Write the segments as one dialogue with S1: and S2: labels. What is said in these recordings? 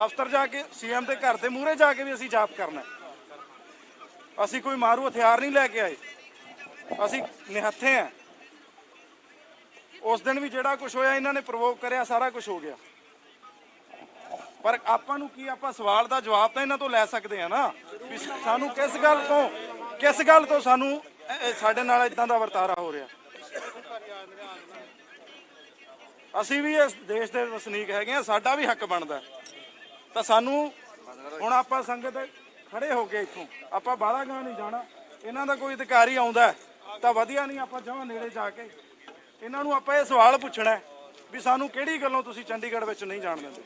S1: ਦਫ਼ਤਰ ਜਾ ਕੇ, ਸੀਐਮ ਦੇ ਘਰ ਦੇ ਮੂਹਰੇ ਜਾ ਕੇ ਵੀ ਅਸੀਂ ਜਾਪ ਕਰਨਾ ਅਸੀਂ ਕੋਈ ਮਾਰੂ ਹਥਿਆਰ ਨਹੀਂ ਲੈ ਕੇ ਆਏ। ਅਸੀਂ ਨਿਹੱਥੇ ਆ ਉਸ ਦਿਨ ਵੀ ਜਿਹੜਾ ਕੁਝ ਹੋਇਆ, ਇਹਨਾਂ ਨੇ ਪ੍ਰਵੋਕ ਕਰਿਆ, ਸਾਰਾ ਕੁਝ ਹੋ ਗਿਆ। ਪਰ ਆਪਾਂ ਨੂੰ ਕੀ, ਆਪਾਂ ਸਵਾਲ ਦਾ ਜਵਾਬ ਤਾਂ ਇਹਨਾਂ ਤੋਂ ਲੈ ਸਕਦੇ ਆ ਨਾ। ਵੀ ਸਾਨੂੰ ਕਿਸ ਗੱਲ ਤੋਂ, ਕਿਸ ਗੱਲ ਤੋਂ ਸਾਨੂੰ ਸਾਡੇ ਨਾਲ ਇਦਾਂ ਦਾ ਵਰਤਾਰਾ ਹੋ ਰਿਹਾ? ਅਸੀਂ ਵੀ ਇਸ ਦੇਸ਼ ਦੇ ਵਸਨੀਕ ਹੈਗੇ ਆ ਸਾਡਾ ਵੀ ਹੱਕ ਬਣਦਾ ਤਾਂ ਸਾਨੂੰ ਹੁਣ ਆਪਾਂ ਸੰਗਤ ਖੜੇ ਹੋ ਕੇ ਇੱਥੋਂ, ਆਪਾਂ ਬਾਹਲਾ ਗਾਂ ਨਹੀਂ ਜਾਣਾ। ਇਹਨਾਂ ਦਾ ਕੋਈ ਅਧਿਕਾਰੀ ਆਉਂਦਾ ਤਾਂ ਵਧੀਆ ਨਹੀਂ ਆਪਾਂ ਜਮਾਂ ਨੇੜੇ ਜਾ ਕੇ। ਇਹਨਾਂ ਨੂੰ ਆਪਾਂ ਇਹ ਸਵਾਲ ਪੁੱਛਣਾ ਵੀ ਸਾਨੂੰ ਕਿਹੜੀ ਗੱਲੋਂ ਤੁਸੀਂ ਚੰਡੀਗੜ੍ਹ ਵਿੱਚ ਨਹੀਂ ਜਾਣ ਦਿੰਦੇ?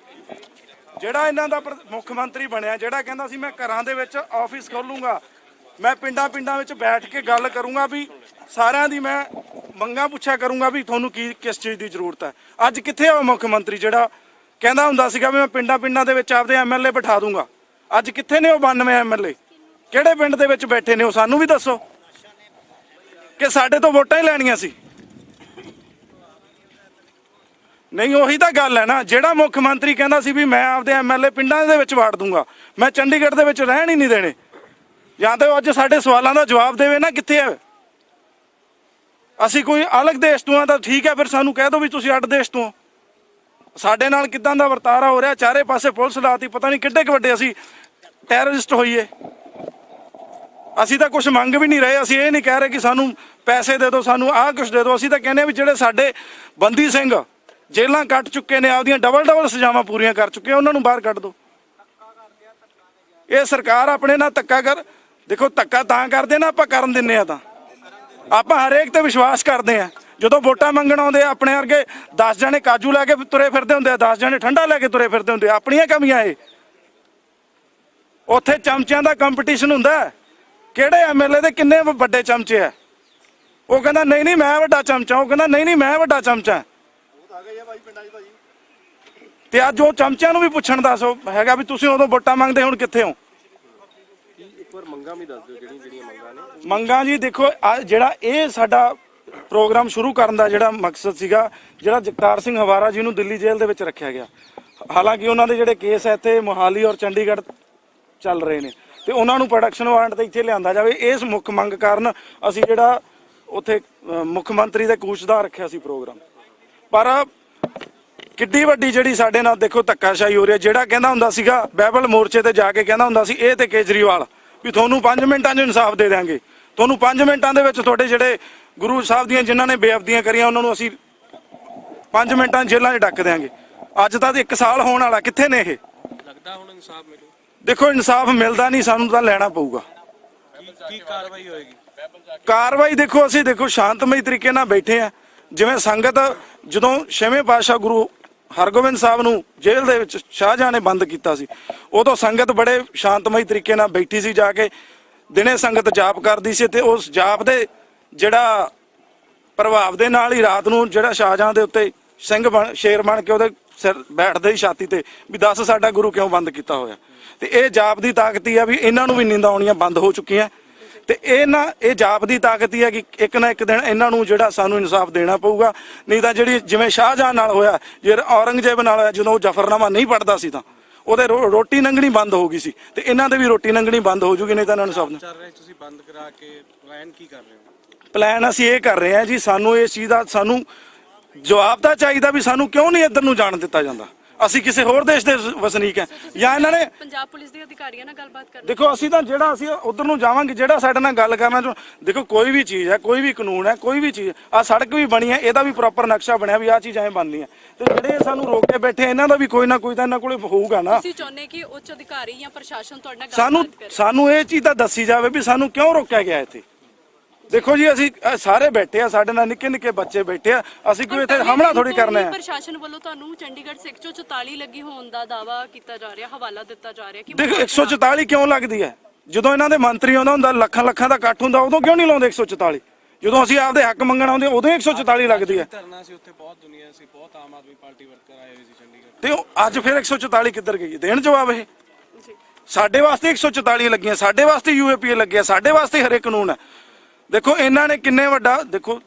S1: ਜਿਹੜਾ ਇਹਨਾਂ ਦਾ ਮੁੱਖ ਮੰਤਰੀ ਬਣਿਆ, ਜਿਹੜਾ ਕਹਿੰਦਾ ਸੀ, ਮੈਂ ਘਰਾਂ ਦੇ ਵਿੱਚ ਆਫਿਸ ਖੋਲੂੰਗਾ, ਮੈਂ ਪਿੰਡਾਂ ਪਿੰਡਾਂ ਵਿੱਚ ਬੈਠ ਕੇ ਗੱਲ ਕਰੂੰਗਾ ਵੀ ਸਾਰਿਆਂ ਦੀ ਮੈਂ ਮੰਗਾਂ ਪੁੱਛਿਆ ਕਰੂੰਗਾ ਵੀ ਤੁਹਾਨੂੰ ਕੀ, ਕਿਸ ਚੀਜ਼ ਦੀ ਜ਼ਰੂਰਤ ਹੈ? ਅੱਜ ਕਿੱਥੇ ਆ ਮੁੱਖ ਮੰਤਰੀ ਜਿਹੜਾ ਕਹਿੰਦਾ ਹੁੰਦਾ ਸੀਗਾ ਵੀ ਮੈਂ ਪਿੰਡਾਂ ਪਿੰਡਾਂ ਦੇ ਵਿੱਚ ਆਪਦੇ ਐਮਐਲਏ ਬਿਠਾ ਦੂੰਗਾ। ਅੱਜ ਕਿੱਥੇ ਨੇ ਉਹ 92 ਐਮਐਲਏ ਕਿਹੜੇ ਪਿੰਡ ਦੇ ਵਿੱਚ ਬੈਠੇ ਨੇ ਉਹ? ਸਾਨੂੰ ਵੀ ਦੱਸੋ। ਕਿ ਸਾਡੇ ਤੋਂ ਵੋਟਾਂ ਹੀ ਲੈਣੀਆਂ ਸੀ। ਨਹੀਂ, ਉਹੀ ਤਾਂ ਗੱਲ ਹੈ ਨਾ। ਜਿਹੜਾ ਮੁੱਖ ਮੰਤਰੀ ਕਹਿੰਦਾ ਸੀ ਵੀ ਮੈਂ ਆਪਦੇ ਐਮਐਲਏ ਪਿੰਡਾਂ ਦੇ ਵਿੱਚ ਵਾੜ ਦੂੰਗਾ, ਮੈਂ ਚੰਡੀਗੜ੍ਹ ਦੇ ਵਿੱਚ ਰਹਿਣ ਹੀ ਨਹੀਂ ਦੇਣੇ। ਜਾਂ ਤਾਂ ਉਹ ਅੱਜ ਸਾਡੇ ਸਵਾਲਾਂ ਦਾ ਜਵਾਬ ਦੇਵੇ ਨਾ, ਕਿੱਥੇ ਹੈ? ਅਸੀਂ ਕੋਈ ਅਲੱਗ ਦੇਸ਼ ਤੋਂ ਆ ਤਾਂ ਠੀਕ ਹੈ, ਫਿਰ ਸਾਨੂੰ ਕਹਿ ਦਿਓ ਵੀ ਤੁਸੀਂ ਅੱਡ ਦੇਸ਼ ਤੋਂ ਸਾਡੇ ਨਾਲ ਕਿਦਾਂ ਦਾ ਵਰਤਾਰਾ ਹੋ ਰਿਹਾ? ਚਾਰੇ ਪਾਸੇ ਪੁਲਿਸ ਲਾਤੀ, ਪਤਾ ਨਹੀਂ ਕਿੱਡੇ ਕੁ ਵੱਡੇ ਅਸੀਂ ਟੈਰਰਿਸਟ ਹੋਈਏ। ਅਸੀਂ ਤਾਂ ਕੁਝ ਮੰਗ ਵੀ ਨਹੀਂ ਰਹੇ, ਅਸੀਂ ਇਹ ਨਹੀਂ ਕਹਿ ਰਹੇ ਕਿ ਸਾਨੂੰ ਪੈਸੇ ਦੇ ਦਿਓ, ਸਾਨੂੰ ਆਹ ਕੁਝ ਦੇ ਦਿਓ। ਅਸੀਂ ਤਾਂ ਕਹਿੰਦੇ ਹਾਂ ਵੀ ਜਿਹੜੇ ਸਾਡੇ ਬੰਦੀ ਸਿੰਘ ਜੇਲ੍ਹਾਂ ਕੱਟ ਚੁੱਕੇ ਨੇ, ਆਪਦੀਆਂ ਡਬਲ ਡਬਲ ਸਜ਼ਾਵਾਂ ਪੂਰੀਆਂ ਕਰ ਚੁੱਕੇ ਉਹਨਾਂ ਨੂੰ ਬਾਹਰ ਕੱਢ ਦਿਓ। ਇਹ ਸਰਕਾਰ ਆਪਣੇ ਨਾਲ ਧੱਕਾ ਕਰ, ਦੇਖੋ ਧੱਕਾ ਤਾਂ ਕਰਦੇ ਨਾ, ਆਪਾਂ ਕਰਨ ਦਿੰਨੇ ਆ ਤਾਂ। ਆਪਾਂ ਹਰੇਕ ਤੇ ਵਿਸ਼ਵਾਸ ਕਰਦੇ ਆ। ਜਦੋਂ ਵੋਟਾਂ ਮੰਗਣ ਆਉਂਦੇ ਆ ਆਪਣੇ ਵਰਗੇ 10 ਜਣੇ ਕਾਜੂ ਲੈ ਕੇ ਤੁਰੇ ਫਿਰਦੇ ਹੁੰਦੇ ਆ 10 ਜਣੇ ਠੰਡਾ ਲੈ ਕੇ ਤੁਰੇ ਫਿਰਦੇ ਹੁੰਦੇ ਆ ਆਪਣੀਆਂ ਕਮੀਆਂ ਇਹ। ਉੱਥੇ ਚਮਚਿਆਂ ਦਾ ਕੰਪੀਟੀਸ਼ਨ ਹੁੰਦਾ। ਕਿਹੜੇ ਐਮਐਲਏ ਦੇ ਕਿੰਨੇ ਵੱਡੇ ਚਮਚੇ ਆ? ਉਹ ਕਹਿੰਦਾ ਨਹੀਂ ਨਹੀਂ ਮੈਂ ਵੱਡਾ ਚਮਚਾ ਉਹ ਕਹਿੰਦਾ ਨਹੀਂ ਨਹੀਂ ਮੈਂ ਵੱਡਾ ਚਮਚਾ ਤੇ ਅੱਜ ਉਹ ਚਮਚਿਆਂ ਨੂੰ ਵੀ ਪੁੱਛਣ ਦਾ ਸੋ ਹੈਗਾ ਵੀ ਤੁਸੀਂ ਉਦੋਂ ਵੋਟਾਂ ਮੰਗਦੇ ਹੁਣ ਕਿੱਥੇ ਹੋ?
S2: ਇੱਕ ਵਾਰ ਮੰਗਾਂ ਵੀ ਦੱਸ ਦਿਓ ਜਿਹੜੀਆਂ ਜਿਹੜੀਆਂ ਮੰਗਾਂ ਨੇ?
S1: ਮੰਗਾਂ ਜੀ ਦੇਖੋ ਜਿਹੜਾ ਇਹ ਸਾਡਾ ਪ੍ਰੋਗਰਾਮ ਸ਼ੁਰੂ ਕਰਨ ਦਾ ਜਿਹੜਾ ਮਕਸਦ ਸੀਗਾ, ਜਿਹੜਾ ਜਗਤਾਰ ਸਿੰਘ ਹਵਾਰਾ ਜੀ ਨੂੰ ਦਿੱਲੀ ਜੇਲ੍ਹ ਦੇ ਵਿੱਚ ਰੱਖਿਆ ਗਿਆ। ਹਾਲਾਂਕਿ ਉਹਨਾਂ ਦੇ ਜਿਹੜੇ ਕੇਸ ਹੈ ਇੱਥੇ ਮੋਹਾਲੀ ਔਰ ਚੰਡੀਗੜ੍ਹ ਚੱਲ ਰਹੇ ਨੇ। ਤੇ ਉਹਨਾਂ ਨੂੰ ਪ੍ਰੋਡਕਸ਼ਨ ਵਾਰੰਟ ਤੇ ਇੱਥੇ ਲਿਆਂਦਾ ਜਾਵੇ, ਇਸ ਮੁੱਖ ਮੰਗ ਕਾਰਨ ਅਸੀਂ ਜਿਹੜਾ ਉੱਥੇ ਮੁੱਖ ਮੰਤਰੀ ਦੇ ਕੂਚ ਦਾ ਰੱਖਿਆ ਸੀ ਪ੍ਰੋਗਰਾਮ। ਪਰ ਕਿੱਡੀ ਵੱਡੀ ਜਿਹੜੀ ਸਾਡੇ ਨਾਲ ਦੇਖੋ ਧੱਕਾਸ਼ਾਹੀ ਹੋ ਰਹੀ ਹੈ, ਜਿਹੜਾ ਕਹਿੰਦਾ ਹੁੰਦਾ ਸੀਗਾ ਬਾਈਬਲ ਮੋਰਚੇ ਤੇ ਜਾ ਕੇ ਕਹਿੰਦਾ ਹੁੰਦਾ ਸੀ, ਇਹ ਤੇ ਕੇਜਰੀਵਾਲ, ਵੀ ਤੁਹਾਨੂੰ 5 ਮਿੰਟਾਂ 'ਚ ਇਨਸਾਫ ਦੇ ਦਿਆਂਗੇ। ਤੁਹਾਨੂੰ 5 ਮਿੰਟਾਂ ਦੇ ਵਿੱਚ ਤੁਹਾਡੇ ਜਿਹੜੇ ਗੁਰੂ ਸਾਹਿਬ ਦੀਆਂ ਜਿਨ੍ਹਾਂ ਨੇ ਬੇਅਬਦੀਆਂ ਕਰੀਆਂ ਉਹਨਾਂ ਨੂੰ ਅਸੀਂ 5 ਮਿੰਟਾਂ ਜੇਲ੍ਹਾਂ 'ਚ ਡੱਕ ਦਿਆਂਗੇ। ਅੱਜ ਤਾਂ 1 ਸਾਲ ਹੋਣ ਵਾਲਾ ਕਿੱਥੇ ਨੇ ਇਹ?
S2: ਲੱਗਦਾ ਹੁਣ ਇਨਸਾਫ ਮਿਲੂ।
S1: ਦੇਖੋ ਇਨਸਾਫ ਮਿਲਦਾ ਨਹੀਂ ਸਾਨੂੰ ਤਾਂ ਲੈਣਾ ਪਊਗਾ।
S2: ਕੀ ਕੀ ਕਾਰਵਾਈ ਹੋਏਗੀ?
S1: ਕਾਰਵਾਈ ਦੇਖੋ ਅਸੀਂ ਦੇਖੋ ਸ਼ਾਂਤਮਈ ਤਰੀਕੇ ਨਾਲ ਬੈਠੇ ਆ। ਜਿਵੇਂ ਸੰਗਤ ਜਦੋਂ ਛੇਵੇਂ ਪਾਤਸ਼ਾਹ ਗੁਰੂ ਹਰਗੋਬਿੰਦ ਸਾਹਿਬ ਨੂੰ ਜੇਲ੍ਹ ਦੇ ਵਿੱਚ ਸ਼ਾਹਜਹਾਂ ਨੇ ਬੰਦ ਕੀਤਾ ਸੀ ਉਦੋਂ ਸੰਗਤ ਬੜੇ ਸ਼ਾਂਤਮਈ ਤਰੀਕੇ ਨਾਲ ਬੈਠੀ ਸੀ ਜਾ ਕੇ। ਦਿਨੇ ਸੰਗਤ ਜਾਪ ਕਰਦੀ ਸੀ ਤੇ ਉਸ ਜਾਪ ਦੇ ਜਿਹੜਾ ਪ੍ਰਭਾਵ ਦੇ ਨਾਲ ਹੀ ਰਾਤ ਨੂੰ ਜਿਹੜਾ ਸ਼ਾਹਜਹਾਂ ਦੇ ਉੱਤੇ ਸਿੰਘ ਬਣ, ਸ਼ੇਰ ਬਣ ਕੇ ਉਹਦੇ ਸਿਰ ਬੈਠਦੇ ਹੀ ਛਾਤੀ ਤੇ ਵੀ ਦੱਸ ਸਾਡਾ ਗੁਰੂ ਕਿਉਂ ਬੰਦ ਕੀਤਾ ਹੋਇਆ? ਤੇ ਇਹ ਜਾਪ ਦੀ ਤਾਕਤ ਹੀ ਆ ਵੀ ਇਹਨਾਂ ਨੂੰ ਵੀ ਨੀਂਦਾਂ ਆਉਣੀਆਂ ਬੰਦ ਹੋ ਚੁੱਕੀਆਂ। ਤੇ ਇਹ ਨਾ, ਇਹ ਜਾਪ ਦੀ ਤਾਕਤ ਹੀ ਹੈ ਕਿ ਇੱਕ ਨਾ ਇੱਕ ਦਿਨ ਇਹਨਾਂ ਨੂੰ ਜਿਹੜਾ ਸਾਨੂੰ ਇਨਸਾਫ ਦੇਣਾ ਪਊਗਾ। ਨਹੀਂ ਤਾਂ ਜਿਹੜੀ, ਜਿਵੇਂ ਸ਼ਾਹਜਹਾਂ ਨਾਲ ਹੋਇਆ, ਜੇ ਔਰੰਗਜ਼ੇਬ ਨਾਲ ਹੋਇਆ, ਜਦੋਂ ਉਹ ਜਫਰਨਾਮਾ ਨਹੀਂ ਪੜਦਾ ਸੀ ਤਾਂ। ਉਹਦੇ ਰੋਟੀ ਲੰਗਣੀ ਬੰਦ ਹੋ ਗਈ ਸੀ ਤੇ ਇਹਨਾਂ ਦੇ ਵੀ ਰੋਟੀ ਲੰਗਣੀ ਬੰਦ ਹੋ ਜੂਗੀ ਨਹੀਂ ਤਾਂ ਇਹਨਾਂ ਨੂੰ ਇਨਸਾਫ
S2: ਚੱਲ ਰਿਹਾ ਤੁਸੀਂ ਬੰਦ ਕਰਾ ਕੇ ਪਲਾਨ ਕੀ ਕਰ ਰਹੇ ਹੋ?
S1: ਪਲਾਨ ਅਸੀਂ ਇਹ ਕਰ ਰਹੇ ਹਾਂ ਜੀ ਸਾਨੂੰ ਇਸ ਚੀਜ਼ ਦਾ ਸਾਨੂੰ ਜਵਾਬ ਤਾਂ ਚਾਹੀਦਾ ਵੀ ਸਾਨੂੰ ਕਿਉਂ ਨਹੀਂ ਇੱਧਰ ਨੂੰ ਜਾਣ ਦਿੱਤਾ ਜਾਂਦਾ। ਅਸੀਂ ਕਿਸੇ ਹੋਰ ਦੇਸ਼ ਦੇ ਵਸਨੀਕ ਹਾਂ। ਜਾਂ ਇਹਨਾਂ ਨੇ
S3: ਪੰਜਾਬ ਪੁਲਿਸ ਦੇ ਅਧਿਕਾਰੀਆਂ ਨਾਲ ਗੱਲਬਾਤ ਕਰਨੀ
S1: ਦੇਖੋ ਅਸੀਂ ਤਾਂ ਜਿਹੜਾ ਅਸੀਂ ਉਧਰ ਨੂੰ ਜਾਵਾਂਗੇ ਜਿਹੜਾ ਸਾਡੇ ਨਾਲ ਗੱਲ ਕਰਨਾ ਚਾਹੁੰ ਦੇਖੋ ਕੋਈ ਵੀ ਚੀਜ਼ ਹੈ ਕੋਈ ਵੀ ਕਾਨੂੰਨ ਹੈ ਕੋਈ ਵੀ ਚੀਜ਼ ਆ ਸੜਕ ਵੀ ਬਣੀ ਹੈ ਇਹਦਾ ਵੀ ਪ੍ਰੋਪਰ ਨਕਸ਼ਾ ਬਣਿਆ ਵੀ ਆ ਚੀਜ਼ ਐਂ ਬਣਨੀ ਹੈ। ਤੇ ਜਿਹੜੇ ਸਾਨੂੰ ਰੋਕ ਕੇ ਬੈਠੇ ਇਹਨਾਂ ਦਾ ਵੀ ਕੋਈ ਨਾ ਕੋਈ ਤਾਂ ਇਹਨਾਂ ਕੋਲੇ ਹੋਊਗਾ ਨਾ।
S3: ਤੁਸੀਂ ਚਾਹੁੰਦੇ ਕਿ ਉੱਚ ਅਧਿਕਾਰੀ ਜਾਂ ਪ੍ਰਸ਼ਾਸਨ ਤੁਹਾਡੇ ਨਾਲ
S1: ਸਾਨੂੰ
S3: ਗੱਲਬਾਤ ਕਰੇ?
S1: ਸਾਨੂੰ ਇਹ ਚੀਜ਼ ਤਾਂ ਦੱਸੀ ਜਾਵੇ ਵੀ ਸਾਨੂੰ ਕਿਉਂ ਰੋਕਿਆ ਗਿਆ ਇੱਥੇ। ਦੇਖੋ ਜੀ ਅਸੀਂ ਅ, ਸਾਰੇ ਬੈਠੇ ਆ ਸਾਡੇ ਨਾਲ ਨਿੱਕੇ ਨਿੱਕੇ ਬੱਚੇ ਬੈਠੇ ਆ ਅਸੀਂ ਕੋਈ ਇੱਥੇ ਹਮਲਾ ਥੋੜੀ ਕਰਨਾ ਹੈ।
S3: ਪ੍ਰਸ਼ਾਸਨ ਵੱਲੋਂ ਤੁਹਾਨੂੰ ਚੰਡੀਗੜ੍ਹ ਸੈਕਟਰ 44 ਲੱਗੀ ਹੋਣ ਦਾ ਦਾਵਾ ਕੀਤਾ ਜਾ ਰਿਹਾ ਹਵਾਲਾ ਦਿੱਤਾ ਜਾ ਰਿਹਾ ਕਿ
S1: ਦੇਖੋ 144 ਕਿਉਂ ਲੱਗਦੀ ਹੈ? ਜਦੋਂ ਇਹਨਾਂ ਦੇ ਮੰਤਰੀ ਆਉਂਦਾ ਹੁੰਦਾ ਲੱਖਾਂ ਲੱਖਾਂ ਦਾ ਇਕੱਠ ਹੁੰਦਾ ਉਦੋਂ ਕਿਉਂ ਨਹੀਂ ਲਾਉਂਦੇ 144 ਜਦੋਂ ਅਸੀਂ ਆਪਦੇ ਹੱਕ ਮੰਗਣ ਆਉਂਦੇ ਉਦੋਂ ਹੀ 144 ਲੱਗਦੀ ਹੈ।
S2: ਧਰਨਾ ਸੀ ਉੱਥੇ ਬਹੁਤ ਦੁਨੀਆ ਸੀ ਬਹੁਤ ਆਮ ਆਦਮੀ ਪਾਰਟੀ ਵਰਕਰ ਆਏ ਹੋਏ ਸੀ ਚੰਡੀਗੜ੍ਹ।
S1: ਤੇ ਉਹ ਅੱਜ ਫਿਰ 144 ਕਿੱਧਰ ਗਈ ਦੇਣ ਜਵਾਬ ਇਹ। ਸਾਡੇ ਵਾਸਤੇ 144 ਲੱਗੀਆਂ ਸਾਡੇ ਵਾਸਤੇ ਯੂਏਪੀਏ ਲੱਗਿਆ ਸਾਡੇ ਵਾਸਤੇ ਹਰੇ ਕਾਨੂੰਨ ਹੈ। ਦੇਖੋ ਇਹਨਾਂ ਨੇ ਕਿੰਨੇ ਵੱਡਾ ਦੇਖੋ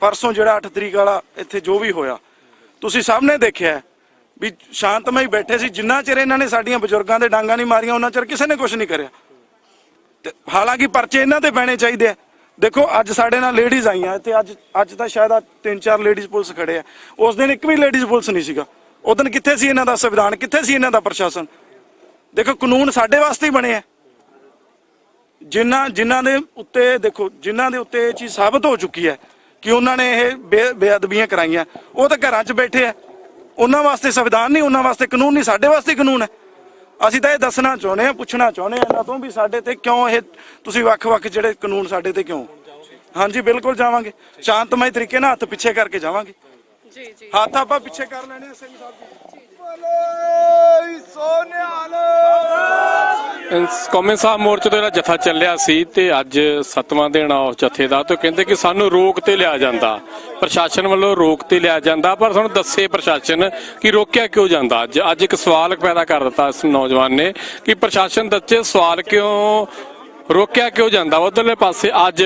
S1: ਪਰਸੋਂ ਜਿਹੜਾ 8 ਤਰੀਕ ਵਾਲਾ ਇੱਥੇ ਜੋ ਵੀ ਹੋਇਆ ਤੁਸੀਂ ਸਭ ਨੇ ਦੇਖਿਆ ਹੈ। ਵੀ ਸ਼ਾਂਤਮਈ ਬੈਠੇ ਸੀ ਜਿੰਨਾ ਚਿਰ ਇਹਨਾਂ ਨੇ ਸਾਡੀਆਂ ਬਜ਼ੁਰਗਾਂ ਦੇ ਡਾਂਗਾਂ ਨਹੀਂ ਮਾਰੀਆਂ ਉਹਨਾਂ ਚਿਰ ਕਿਸੇ ਨੇ ਕੁਝ ਨਹੀਂ ਕਰਿਆ। ਤੇ ਹਾਲਾਂਕਿ ਪਰਚੇ ਇਹਨਾਂ ਤੇ ਪੈਣੇ ਚਾਹੀਦੇ ਆ। ਦੇਖੋ, ਅੱਜ ਸਾਡੇ ਨਾਲ ਲੇਡੀਜ਼ ਆਈਆਂ ਤੇ ਅੱਜ ਅੱਜ ਤਾਂ ਸ਼ਾਇਦ ਆ ਤਿੰਨ ਚਾਰ ਲੇਡੀਜ਼ ਪੁਲਿਸ ਖੜੇ ਆ। ਉਸ ਦਿਨ ਇੱਕ ਵੀ ਲੇਡੀਜ਼ ਪੁਲਿਸ ਨਹੀਂ ਸੀਗਾ। ਉਸ ਦਿਨ ਕਿੱਥੇ ਸੀ ਇਹਨਾਂ ਦਾ ਸੰਵਿਧਾਨ? ਕਿੱਥੇ ਸੀ ਇਹਨਾਂ ਦਾ ਪ੍ਰਸ਼ਾਸਨ? ਦੇਖੋ, ਕਾਨੂੰਨ ਸਾਡੇ ਵਾਸਤੇ ਹੀ ਬਣੇ ਆ। ਜਿਨ੍ਹਾਂ ਜਿਨ੍ਹਾਂ ਦੇ ਉੱਤੇ, ਦੇਖੋ ਜਿਨ੍ਹਾਂ ਦੇ ਉੱਤੇ ਇਹ ਚੀਜ਼ ਸਾਬਤ ਹੋ ਚੁੱਕੀ ਹੈ ਕਿ ਉਹਨਾਂ ਨੇ ਇਹ ਬੇ- ਬੇਅਦਬੀਆਂ ਕਰਾਈਆਂ, ਉਹ ਤਾਂ ਘਰਾਂ 'ਚ ਬੈਠੇ ਆ। ਉਹਨਾਂ ਵਾਸਤੇ ਸੰਵਿਧਾਨ ਨਹੀਂ, ਉਹਨਾਂ ਵਾਸਤੇ ਕਾਨੂੰਨ ਨਹੀਂ, ਸਾਡੇ ਵਾਸਤੇ ਕਾਨੂੰਨ ਹੈ। ਅਸੀਂ ਤਾਂ ਇਹ ਦੱਸਣਾ ਚਾਹੁੰਦੇ ਆ ਪੁੱਛਣਾ ਚਾਹੁੰਦੇ ਆ ਇਹਨਾਂ ਤੋਂ ਵੀ ਸਾਡੇ ਤੇ ਕਿਉਂ ਇਹ ਤੁਸੀਂ ਵੱਖ-ਵੱਖ ਜਿਹੜੇ ਕਾਨੂੰਨ ਸਾਡੇ ਤੇ ਕਿਉਂ? ਹਾਂਜੀ ਬਿਲਕੁਲ ਜਾਵਾਂਗੇ। ਸ਼ਾਂਤਮਈ ਤਰੀਕੇ ਨਾਲ ਹੱਥ ਪਿੱਛੇ ਕਰਕੇ ਜਾਵਾਂਗੇ।
S3: ਜੀ ਜੀ।
S1: ਹੱਥ ਆਪਾਂ ਪਿੱਛੇ ਕਰ ਲੈਣੇ ਆ ਸਿੰਘ ਸਾਹਿਬ ਜੀ
S2: ਕੌਮੀ ਸਾਹਿਬ ਮੋਰਚੇ ਦਾ ਜਿਹੜਾ ਜਥਾ ਚੱਲਿਆ ਸੀ ਤੇ ਅੱਜ ਸੱਤਵਾਂ ਦਿਨ ਆ ਉਸ ਜਥੇ ਦਾ ਤੇ ਕਹਿੰਦੇ ਕਿ ਸਾਨੂੰ ਰੋਕ ਤੇ ਲਿਆ ਜਾਂਦਾ। ਪ੍ਰਸ਼ਾਸਨ ਵੱਲੋਂ ਰੋਕ ਤੇ ਲਿਆ ਜਾਂਦਾ, ਪਰ ਸਾਨੂੰ ਦੱਸੇ ਪ੍ਰਸ਼ਾਸਨ ਕਿ ਰੋਕਿਆ ਕਿਉਂ ਜਾਂਦਾ? ਅੱਜ ਅੱਜ ਇੱਕ ਸਵਾਲ ਪੈਦਾ ਕਰ ਦਿੱਤਾ ਇਸ ਨੌਜਵਾਨ ਨੇ ਕਿ ਪ੍ਰਸ਼ਾਸਨ ਦੱਸੇ ਸਵਾਲ ਕਿਉਂ ਰੋਕਿਆ ਕਿਉਂ ਜਾਂਦਾ? ਉਧਰਲੇ ਪਾਸੇ ਅੱਜ